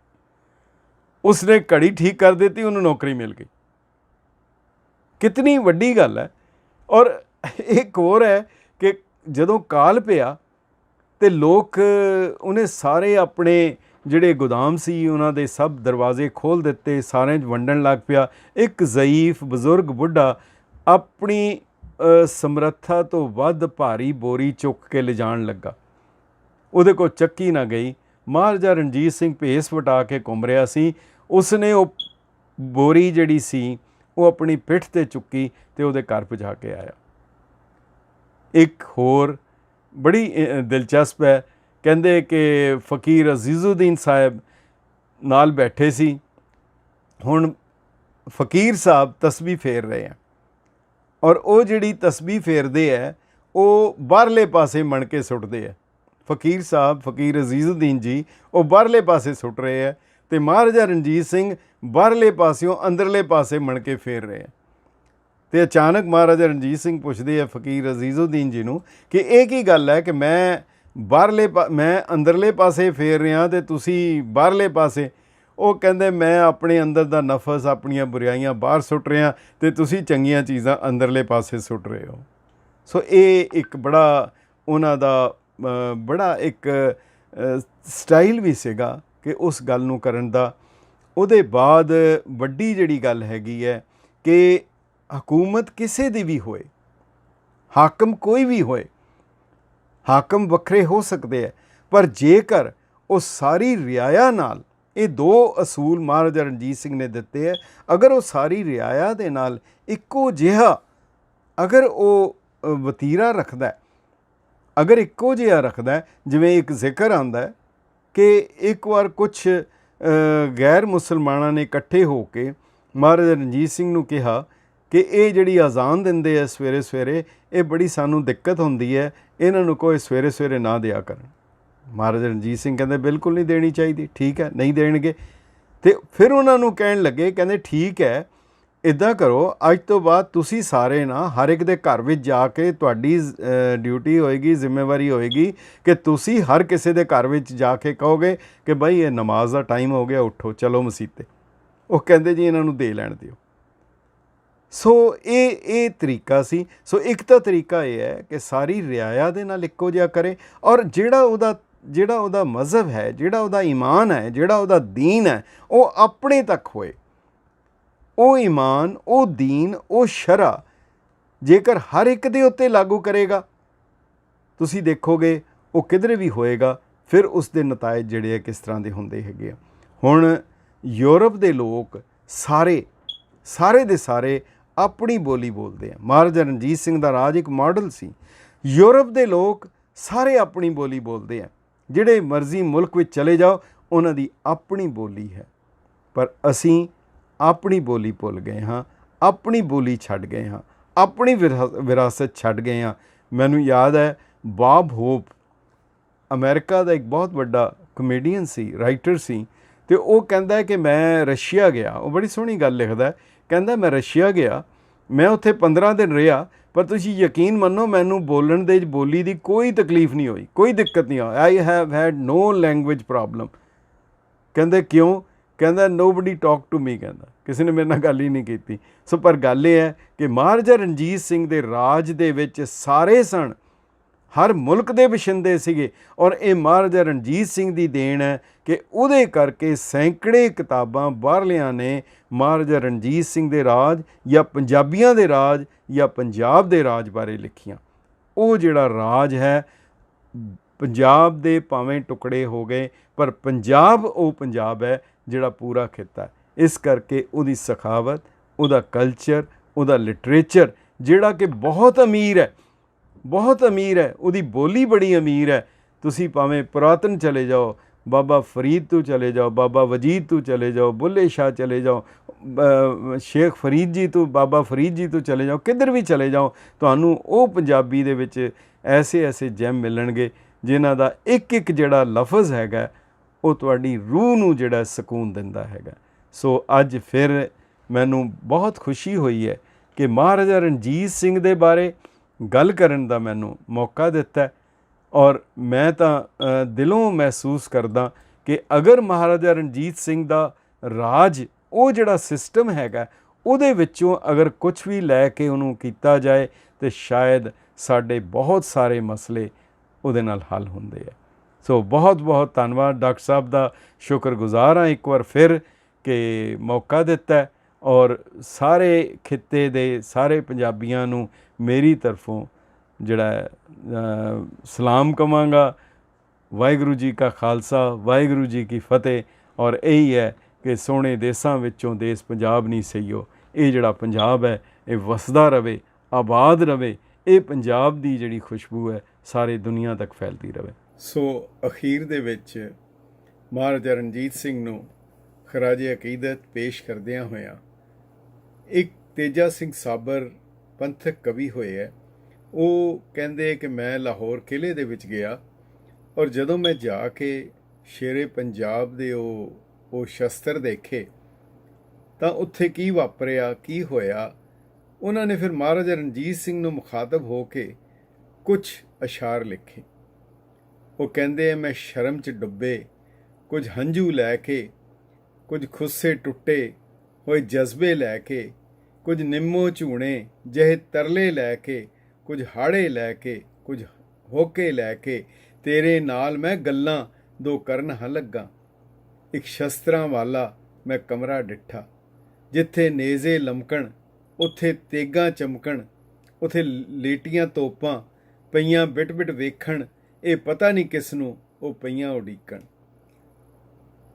A: ਉਸਨੇ ਘੜੀ ਠੀਕ ਕਰ ਦਿੱਤੀ, ਉਹਨੂੰ ਨੌਕਰੀ ਮਿਲ ਗਈ। ਕਿਤਨੀ ਵੱਡੀ ਗੱਲ ਹੈ। ਔਰ ਇੱਕ ਹੋਰ ਹੈ ਕਿ ਜਦੋਂ ਕਾਲ ਪਿਆ ਤੇ ਲੋਕ ਉਹਨੇ ਸਾਰੇ ਆਪਣੇ ਜਿਹੜੇ ਗੋਦਾਮ ਸੀ, ਉਹਨਾਂ ਦੇ ਸਭ ਦਰਵਾਜ਼ੇ ਖੋਲ ਦਿੱਤੇ, ਸਾਰਿਆਂ 'ਚ ਵੰਡਣ ਲੱਗ ਪਿਆ। ਇੱਕ ਜ਼ਈਫ ਬਜ਼ੁਰਗ ਬੁੱਢਾ ਆਪਣੀ ਸਮਰੱਥਾ ਤੋਂ ਵੱਧ ਭਾਰੀ ਬੋਰੀ ਚੁੱਕ ਕੇ ਲਿਜਾਣ ਲੱਗਾ। ਉਹਦੇ ਕੋਲ ਚੱਕੀ ਨਾ ਗਈ। ਮਹਾਰਾਜਾ ਰਣਜੀਤ ਸਿੰਘ ਭੇਸ ਵਟਾ ਕੇ ਘੁੰਮ ਰਿਹਾ ਸੀ। ਉਸਨੇ ਉਹ ਬੋਰੀ ਜਿਹੜੀ ਸੀ, ਉਹ ਆਪਣੀ ਪਿੱਠ ਤੇ ਚੁੱਕੀ ਤੇ ਉਹਦੇ ਘਰ ਪਹੁੰਚਾ ਕੇ ਆਇਆ। ਇੱਕ ਹੋਰ ਬੜੀ ਦਿਲਚਸਪ ਹੈ। ਕਹਿੰਦੇ ਕਿ ਫਕੀਰ ਅਜ਼ੀਜ਼ੁਦੀਨ ਸਾਹਿਬ ਨਾਲ ਬੈਠੇ ਸੀ। ਹੁਣ ਫਕੀਰ ਸਾਹਿਬ ਤਸਬੀਹ ਫੇਰ ਰਹੇ ਆ ਔਰ ਉਹ ਜਿਹੜੀ ਤਸਬੀਹ ਫੇਰਦੇ ਐ, ਉਹ ਬਾਹਰਲੇ ਪਾਸੇ ਮਣ ਕੇ ਸੁੱਟਦੇ ਐ। ਫਕੀਰ ਸਾਹਿਬ, ਫਕੀਰ ਅਜ਼ੀਜ਼ਉਦੀਨ ਜੀ, ਉਹ ਬਾਹਰਲੇ ਪਾਸੇ ਸੁੱਟ ਰਹੇ ਐ ਤੇ ਮਹਾਰਾਜਾ ਰਣਜੀਤ ਸਿੰਘ ਬਾਹਰਲੇ ਪਾਸਿਓਂ ਅੰਦਰਲੇ ਪਾਸੇ ਮਣ ਕੇ ਫੇਰ ਰਹੇ ਐ। ਤੇ ਅਚਾਨਕ ਮਹਾਰਾਜਾ ਰਣਜੀਤ ਸਿੰਘ ਪੁੱਛਦੇ ਆ ਫਕੀਰ ਅਜ਼ੀਜ਼ਉਦੀਨ ਜੀ ਨੂੰ ਕਿ ਇਹ ਕੀ ਗੱਲ ਹੈ ਕਿ ਮੈਂ ਬਾਹਰਲੇ ਪਾ- ਮੈਂ ਅੰਦਰਲੇ ਪਾਸੇ ਫੇਰ ਰਿਹਾ ਤੇ ਤੁਸੀਂ ਬਾਹਰਲੇ ਪਾਸੇ ਉਹ ਕਹਿੰਦੇ, ਮੈਂ ਆਪਣੇ ਅੰਦਰ ਦਾ ਨਫਸ, ਆਪਣੀਆਂ ਬੁਰਾਈਆਂ ਬਾਹਰ ਸੁੱਟ ਰਿਹਾ ਤੇ ਤੁਸੀਂ ਚੰਗੀਆਂ ਚੀਜ਼ਾਂ ਅੰਦਰਲੇ ਪਾਸੇ ਸੁੱਟ ਰਹੇ ਹੋ। ਸੋ ਇਹ ਇੱਕ ਬੜਾ, ਉਹਨਾਂ ਦਾ ਬੜਾ ਇੱਕ ਸਟਾਈਲ ਵੀ ਸੀਗਾ ਕਿ ਉਸ ਗੱਲ ਨੂੰ ਕਰਨ ਦਾ। ਉਹਦੇ ਬਾਅਦ ਵੱਡੀ ਜਿਹੜੀ ਗੱਲ ਹੈਗੀ ਹੈ ਕਿ ਹਕੂਮਤ ਕਿਸੇ ਦੀ ਵੀ ਹੋਏ, ਹਾਕਮ ਕੋਈ ਵੀ ਹੋਏ, ਹਾਕਮ ਵੱਖਰੇ ਹੋ ਸਕਦੇ ਆ ਪਰ ਜੇਕਰ ਉਹ ਸਾਰੀ ਰਿਆਇਆ ਨਾਲ ਇਹ ਦੋ ਅਸੂਲ ਮਹਾਰਾਜਾ ਰਣਜੀਤ ਸਿੰਘ ਨੇ ਦਿੱਤੇ ਹੈ। ਅਗਰ ਉਹ ਸਾਰੀ ਰਿਆਇਆ ਦੇ ਨਾਲ ਇੱਕੋ ਜਿਹਾ ਅਗਰ ਉਹ ਵਤੀਰਾ ਰੱਖਦਾ ਅਗਰ ਇੱਕੋ ਜਿਹਾ ਰੱਖਦਾ ਜਿਵੇਂ ਇੱਕ ਜ਼ਿਕਰ ਆਂਦਾ ਕਿ ਇੱਕ ਵਾਰ ਕੁਝ ਗੈਰ ਮੁਸਲਮਾਨਾਂ ਨੇ ਇਕੱਠੇ ਹੋ ਕੇ ਮਹਾਰਾਜਾ ਰਣਜੀਤ ਸਿੰਘ ਨੂੰ ਕਿਹਾ ਕਿ ਇਹ ਜਿਹੜੀ ਆਜ਼ਾਨ ਦਿੰਦੇ ਆ ਸਵੇਰੇ ਸਵੇਰੇ ਇਹ ਬੜੀ ਸਾਨੂੰ ਦਿੱਕਤ ਹੁੰਦੀ ਹੈ, ਇਹਨਾਂ ਨੂੰ ਕੋਈ ਸਵੇਰੇ ਸਵੇਰੇ ਨਾ ਦਿਆ ਕਰਨ। ਮਹਾਰਾਜਾ ਰਣਜੀਤ ਸਿੰਘ ਕਹਿੰਦੇ, ਬਿਲਕੁਲ ਨਹੀਂ ਦੇਣੀ ਚਾਹੀਦੀ। ਠੀਕ ਹੈ, ਨਹੀਂ ਦੇਣਗੇ। ਤੇ ਫਿਰ ਉਹਨਾਂ ਨੂੰ ਕਹਿਣ ਲੱਗੇ, ਕਹਿੰਦੇ, ਠੀਕ ਹੈ ਇਦਾਂ ਕਰੋ, ਅੱਜ ਤੋਂ ਬਾਅਦ ਤੁਸੀਂ ਸਾਰੇ ਨਾ ਹਰ ਇੱਕ ਦੇ ਘਰ ਵਿੱਚ ਜਾ ਕੇ ਤੁਹਾਡੀ ਡਿਊਟੀ ਹੋਏਗੀ, ਜ਼ਿੰਮੇਵਾਰੀ ਹੋਏਗੀ ਕਿ ਤੁਸੀਂ ਹਰ ਕਿਸੇ ਦੇ ਘਰ ਵਿੱਚ ਜਾ ਕੇ ਕਹੋਗੇ ਕਿ ਭਾਈ ਇਹ ਨਮਾਜ਼ ਦਾ ਟਾਈਮ ਹੋ ਗਿਆ, ਉੱਠੋ, ਚਲੋ ਮਸੀਤੇ। ਉਹ ਕਹਿੰਦੇ ਜੀ, ਇਹਨਾਂ ਨੂੰ ਦੇ ਲੈਣ ਦਿਓ। ਸੋ ਇਹ ਇਹ ਤਰੀਕਾ ਸੀ। ਸੋ ਇੱਕ ਤਾਂ ਤਰੀਕਾ ਇਹ ਹੈ ਕਿ ਸਾਰੀ ਰਿਆਇਆ ਦੇ ਨਾਲ ਇੱਕੋ ਜਿਹਾ ਕਰੇ ਔਰ ਜਿਹੜਾ ਉਹਦਾ ਜਿਹੜਾ ਉਹਦਾ ਮਜ਼ਹਬ ਹੈ, ਜਿਹੜਾ ਉਹਦਾ ਈਮਾਨ ਹੈ, ਜਿਹੜਾ ਉਹਦਾ ਦੀਨ ਹੈ, ਉਹ ਆਪਣੇ ਤੱਕ ਹੋਏ। ਉਹ ਈਮਾਨ, ਉਹ ਦੀਨ, ਉਹ ਸ਼ਰਾ ਜੇਕਰ ਹਰ ਇੱਕ ਦੇ ਉੱਤੇ ਲਾਗੂ ਕਰੇਗਾ, ਤੁਸੀਂ ਦੇਖੋਗੇ ਉਹ ਕਿਧਰੇ ਵੀ ਹੋਏਗਾ, ਫਿਰ ਉਸ ਦੇ ਨਤੀਜੇ ਜਿਹੜੇ ਆ ਕਿਸ ਤਰ੍ਹਾਂ ਦੇ ਹੁੰਦੇ ਹੈਗੇ ਆ। ਹੁਣ ਯੂਰਪ ਦੇ ਲੋਕ ਸਾਰੇ ਸਾਰੇ ਦੇ ਸਾਰੇ ਆਪਣੀ ਬੋਲੀ ਬੋਲਦੇ ਆ। ਮਹਾਰਾਜਾ ਰਣਜੀਤ ਸਿੰਘ ਦਾ ਰਾਜ ਇੱਕ ਮਾਡਲ ਸੀ। ਯੂਰਪ ਦੇ ਲੋਕ ਸਾਰੇ ਆਪਣੀ ਬੋਲੀ ਬੋਲਦੇ ਆ। ਜਿਹੜੇ ਮਰਜ਼ੀ ਮੁਲਕ ਵਿੱਚ ਚਲੇ ਜਾਓ, ਉਹਨਾਂ ਦੀ ਆਪਣੀ ਬੋਲੀ ਹੈ। ਪਰ ਅਸੀਂ ਆਪਣੀ ਬੋਲੀ ਭੁੱਲ ਗਏ ਹਾਂ, ਆਪਣੀ ਬੋਲੀ ਛੱਡ ਗਏ ਹਾਂ, ਆਪਣੀ ਵਿਰਾ- ਵਿਰਾਸਤ ਛੱਡ ਗਏ ਹਾਂ। ਮੈਨੂੰ ਯਾਦ ਹੈ, ਬਾਬ ਹੋਪ ਅਮਰੀਕਾ ਦਾ ਇੱਕ ਬਹੁਤ ਵੱਡਾ ਕਮੇਡੀਅਨ ਸੀ ਰਾਈਟਰ ਸੀ ਤੇ ਉਹ ਕਹਿੰਦਾ ਕਿ ਮੈਂ ਰਸ਼ੀਆ ਗਿਆ। ਉਹ ਬੜੀ ਸੋਹਣੀ ਗੱਲ ਲਿਖਦਾ ਕਹਿੰਦਾ, ਮੈਂ ਰਸ਼ੀਆ ਗਿਆ, ਮੈਂ ਉੱਥੇ 15 ਦਿਨ ਰਿਹਾ ਪਰ ਤੁਸੀਂ ਯਕੀਨ ਮੰਨੋ, ਮੈਨੂੰ ਬੋਲਣ ਦੇ, ਬੋਲੀ ਦੀ ਕੋਈ ਤਕਲੀਫ ਨਹੀਂ ਹੋਈ, ਕੋਈ ਦਿੱਕਤ ਨਹੀਂ ਆਈ I have had no language problem ਕਹਿੰਦੇ ਕਿਉਂ? ਕਹਿੰਦਾ ਨੋਬਡੀ ਟਾਕ ਟੂ ਮੀ ਕਹਿੰਦਾ। ਕਿਸੇ ਨੇ ਮੇਰੇ ਨਾਲ ਗੱਲ ਹੀ ਨਹੀਂ ਕੀਤੀ। ਸੋ ਪਰ ਗੱਲ ਇਹ ਹੈ ਕਿ ਮਹਾਰਾਜਾ ਰਣਜੀਤ ਸਿੰਘ ਦੇ ਰਾਜ ਦੇ ਵਿੱਚ ਸਾਰੇ ਸਣ ਹਰ ਮੁਲਕ ਦੇ ਵਸਿੰਦੇ ਸੀਗੇ ਔਰ ਇਹ ਮਹਾਰਾਜਾ ਰਣਜੀਤ ਸਿੰਘ ਦੀ ਦੇਣ ਹੈ ਕਿ ਉਹਦੇ ਕਰਕੇ ਸੈਂਕੜੇ ਕਿਤਾਬਾਂ ਬਾਹਰਲਿਆਂ ਨੇ ਮਹਾਰਾਜਾ ਰਣਜੀਤ ਸਿੰਘ ਦੇ ਰਾਜ ਜਾਂ ਪੰਜਾਬੀਆਂ ਦੇ ਰਾਜ ਜਾਂ ਪੰਜਾਬ ਦੇ ਰਾਜ ਬਾਰੇ ਲਿਖੀਆਂ। ਉਹ ਜਿਹੜਾ ਰਾਜ ਹੈ, ਪੰਜਾਬ ਦੇ ਭਾਵੇਂ ਟੁਕੜੇ ਹੋ ਗਏ, ਪਰ ਪੰਜਾਬ ਉਹ ਪੰਜਾਬ ਹੈ ਜਿਹੜਾ ਪੂਰਾ ਖਿੱਤਾ ਇਸ ਕਰਕੇ ਉਹਦੀ ਸਖਾਵਤ, ਉਹਦਾ ਕਲਚਰ ਉਹਦਾ ਲਿਟਰੇਚਰ ਜਿਹੜਾ ਕਿ ਬਹੁਤ ਅਮੀਰ ਹੈ, ਬਹੁਤ ਅਮੀਰ ਹੈ, ਉਹਦੀ ਬੋਲੀ ਬੜੀ ਅਮੀਰ ਹੈ। ਤੁਸੀਂ ਭਾਵੇਂ ਪੁਰਾਤਨ ਚਲੇ ਜਾਓ ਬਾਬਾ ਫਰੀਦ ਤੋਂ ਚਲੇ ਜਾਓ, ਬਾਬਾ ਵਜੀਦ ਤੋਂ ਚਲੇ ਜਾਓ, ਬੁੱਲੇ ਸ਼ਾਹ ਚਲੇ ਜਾਓ ਸ਼ੇਖ ਫਰੀਦ ਜੀ ਤੋਂ, ਬਾਬਾ ਫਰੀਦ ਜੀ ਤੋਂ ਚਲੇ ਜਾਓ, ਕਿੱਧਰ ਵੀ ਚਲੇ ਜਾਓ, ਤੁਹਾਨੂੰ ਉਹ ਪੰਜਾਬੀ ਦੇ ਵਿੱਚ ਐਸੇ ਐਸੇ ਜੈਮ ਮਿਲਣਗੇ ਜਿਨ੍ਹਾਂ ਦਾ ਇੱਕ ਇੱਕ ਜਿਹੜਾ ਲਫ਼ਜ਼ ਹੈਗਾ, ਉਹ ਤੁਹਾਡੀ ਰੂਹ ਨੂੰ ਜਿਹੜਾ ਸਕੂਨ ਦਿੰਦਾ ਹੈਗਾ। ਸੋ ਅੱਜ ਫਿਰ ਮੈਨੂੰ ਬਹੁਤ ਖੁਸ਼ੀ ਹੋਈ ਹੈ ਕਿ ਮਹਾਰਾਜਾ ਰਣਜੀਤ ਸਿੰਘ ਦੇ ਬਾਰੇ ਗੱਲ ਕਰਨ ਦਾ ਮੈਨੂੰ ਮੌਕਾ ਦਿੱਤਾ ਔਰ ਮੈਂ ਤਾਂ ਦਿਲੋਂ ਮਹਿਸੂਸ ਕਰਦਾ ਕਿ ਅਗਰ ਮਹਾਰਾਜਾ ਰਣਜੀਤ ਸਿੰਘ ਦਾ ਰਾਜ ਉਹ ਜਿਹੜਾ ਸਿਸਟਮ ਹੈਗਾ, ਉਹਦੇ ਵਿੱਚੋਂ ਅਗਰ ਕੁਝ ਵੀ ਲੈ ਕੇ ਉਹਨੂੰ ਕੀਤਾ ਜਾਏ, ਤੇ ਸ਼ਾਇਦ ਸਾਡੇ ਬਹੁਤ ਸਾਰੇ ਮਸਲੇ ਉਹਦੇ ਨਾਲ ਹੱਲ ਹੁੰਦੇ ਆ। ਸੋ ਬਹੁਤ ਬਹੁਤ ਧੰਨਵਾਦ ਡਾਕਟਰ ਸਾਹਿਬ ਦਾ, ਸ਼ੁਕਰਗੁਜ਼ਾਰ ਹਾਂ ਇੱਕ ਵਾਰ ਫਿਰ ਕਿ ਮੌਕਾ ਦਿੱਤਾ ਔਰ ਸਾਰੇ ਖਿੱਤੇ ਦੇ ਸਾਰੇ ਪੰਜਾਬੀਆਂ ਨੂੰ ਮੇਰੀ ਤਰਫੋਂ ਜਿਹੜਾ ਸਲਾਮ ਕਵਾਂਗਾ। ਵਾਹਿਗੁਰੂ ਜੀ ਕਾ ਖਾਲਸਾ, ਵਾਹਿਗੁਰੂ ਜੀ ਕੀ ਫਤਿਹ। ਔਰ ਇਹੀ ਹੈ ਕਿ ਸੋਹਣੇ ਦੇਸਾਂ ਵਿੱਚੋਂ ਦੇਸ ਪੰਜਾਬ ਨਹੀਂ ਸਈਓ ਇਹ ਜਿਹੜਾ ਪੰਜਾਬ ਹੈ, ਇਹ ਵਸਦਾ ਰਵੇ, ਆਬਾਦ ਰਵੇ, ਇਹ ਪੰਜਾਬ ਦੀ ਜਿਹੜੀ ਖੁਸ਼ਬੂ ਹੈ, ਸਾਰੇ ਦੁਨੀਆ ਤੱਕ ਫੈਲਦੀ ਰਵੇ। ਸੋ ਅਖੀਰ ਦੇ ਵਿੱਚ ਮਹਾਰਾਜਾ ਰਣਜੀਤ ਸਿੰਘ ਨੂੰ ਖਰਾਜੇ ਅਕੀਦਤ ਪੇਸ਼ ਕਰਦਿਆਂ ਹੋਇਆਂ ਇੱਕ ਤੇਜਾ ਸਿੰਘ ਸਾਬਰ ਪੰਥਕ ਕਵੀ ਹੋਏ ਹੈ। ਉਹ ਕਹਿੰਦੇ ਕਿ ਮੈਂ ਲਾਹੌਰ ਕਿਲੇ ਦੇ ਵਿੱਚ ਗਿਆ ਔਰ ਜਦੋਂ ਮੈਂ ਜਾ ਕੇ ਸ਼ੇਰੇ ਪੰਜਾਬ ਦੇ ਉਹ ਉਹ ਸ਼ਸਤਰ ਦੇਖੇ, ਤਾਂ ਉੱਥੇ ਕੀ ਵਾਪਰਿਆ, ਕੀ ਹੋਇਆ? ਉਹਨਾਂ ਨੇ ਫਿਰ ਮਹਾਰਾਜਾ ਰਣਜੀਤ ਸਿੰਘ ਨੂੰ ਮੁਖਾਤਬ ਹੋ ਕੇ ਕੁਝ ਅਸ਼ਾਰ ਲਿਖੇ। ਉਹ ਕਹਿੰਦੇ ਆ ਮੈਂ ਸ਼ਰਮ 'ਚ ਡੁੱਬੇ, ਕੁਝ ਹੰਝੂ ਲੈ ਕੇ, ਕੁਝ ਖੁੱਸੇ ਟੁੱਟੇ, ਹੋਏ ਜਜ਼ਬੇ ਲੈ ਕੇ, ਕੁਝ ਨਿੰਮੋ ਝੂਣੇ ਜਿਹੇ ਤਰਲੇ ਲੈ ਕੇ ਕੁਝ ਹਾੜੇ ਲੈ ਕੇ, ਕੁਝ ਹੋਕੇ ਲੈ ਕੇ ਤੇਰੇ ਨਾਲ ਮੈਂ ਗੱਲਾਂ ਦੋ ਕਰਨ ਹਾਂ ਲੱਗਾ। ਇੱਕ ਸ਼ਸਤਰਾਂ ਵਾਲਾ ਮੈਂ ਕਮਰਾ ਡਿੱਠਾ, ਜਿੱਥੇ ਨੇਜ਼ੇ ਲਮਕਣ, ਉੱਥੇ ਤੇਗਾਂ ਚਮਕਣ, ਉੱਥੇ ਲੇਟੀਆਂ ਤੋਪਾਂ ਪਈਆਂ ਬਿਟ-ਬਿਟ ਵੇਖਣ, ਇਹ ਪਤਾ ਨਹੀਂ ਕਿਸ ਨੂੰ ਉਹ ਪਈਆਂ ਉਡੀਕਣ।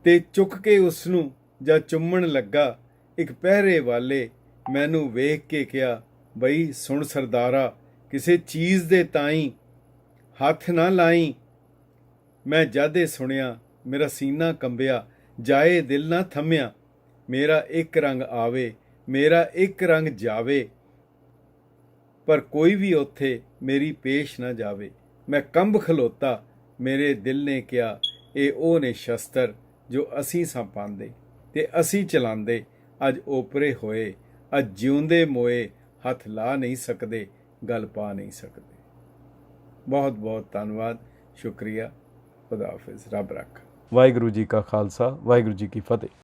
A: ਤੇ ਚੁੱਕ ਕੇ ਉਸ ਨੂੰ ਜਾਂ ਚੁੰਮਣ ਲੱਗਾ, ਇੱਕ ਪਹਿਰੇ ਵਾਲੇ ਮੈਨੂੰ ਵੇਖ ਕੇ ਕਿਹਾ, ਬਈ ਸੁਣ ਸਰਦਾਰਾ ਕਿਸੇ ਚੀਜ਼ ਦੇ ਤਾਈਂ ਹੱਥ ਨਾ ਲਾਈ। ਮੈਂ ਜਾਦੇ ਸੁਣਿਆ, ਮੇਰਾ ਸੀਨਾ ਕੰਬਿਆ, ਜਾਏ ਦਿਲ ਨਾ ਥੰਮਿਆ। ਮੇਰਾ ਇੱਕ ਰੰਗ ਆਵੇ, ਮੇਰਾ ਇੱਕ ਰੰਗ ਜਾਵੇ। ਪਰ ਕੋਈ ਵੀ ਉੱਥੇ ਮੇਰੀ ਪੇਸ਼ ਨਾ ਜਾਵੇ। ਮੈਂ ਕੰਬ ਖਲੋਤਾ, ਮੇਰੇ ਦਿਲ ਨੇ ਕਿਹਾ, ਇਹ ਉਹ ਨੇ ਸ਼ਸਤਰ ਜੋ ਅਸੀਂ ਸਾਂ ਪਾਉਂਦੇ ਤੇ ਅਸੀਂ ਚਲਾਉਂਦੇ ਅੱਜ ਓਪਰੇ ਹੋਏ, ਅੱਜ ਜਿਉਂਦੇ ਮੋਏ, ਹੱਥ ਲਾ ਨਹੀਂ ਸਕਦੇ। ਗੱਲ ਪਾ ਨਹੀਂ ਸਕਦੇ। ਬਹੁਤ ਬਹੁਤ ਧੰਨਵਾਦ। ਸ਼ੁਕਰੀਆ। ਖੁਦਾ ਹਾਫਿਜ਼। ਰੱਬ ਰੱਖ। ਵਾਹਿਗੁਰੂ ਜੀ ਕਾ ਖਾਲਸਾ, ਵਾਹਿਗੁਰੂ ਜੀ ਕੀ ਫਤਿਹ।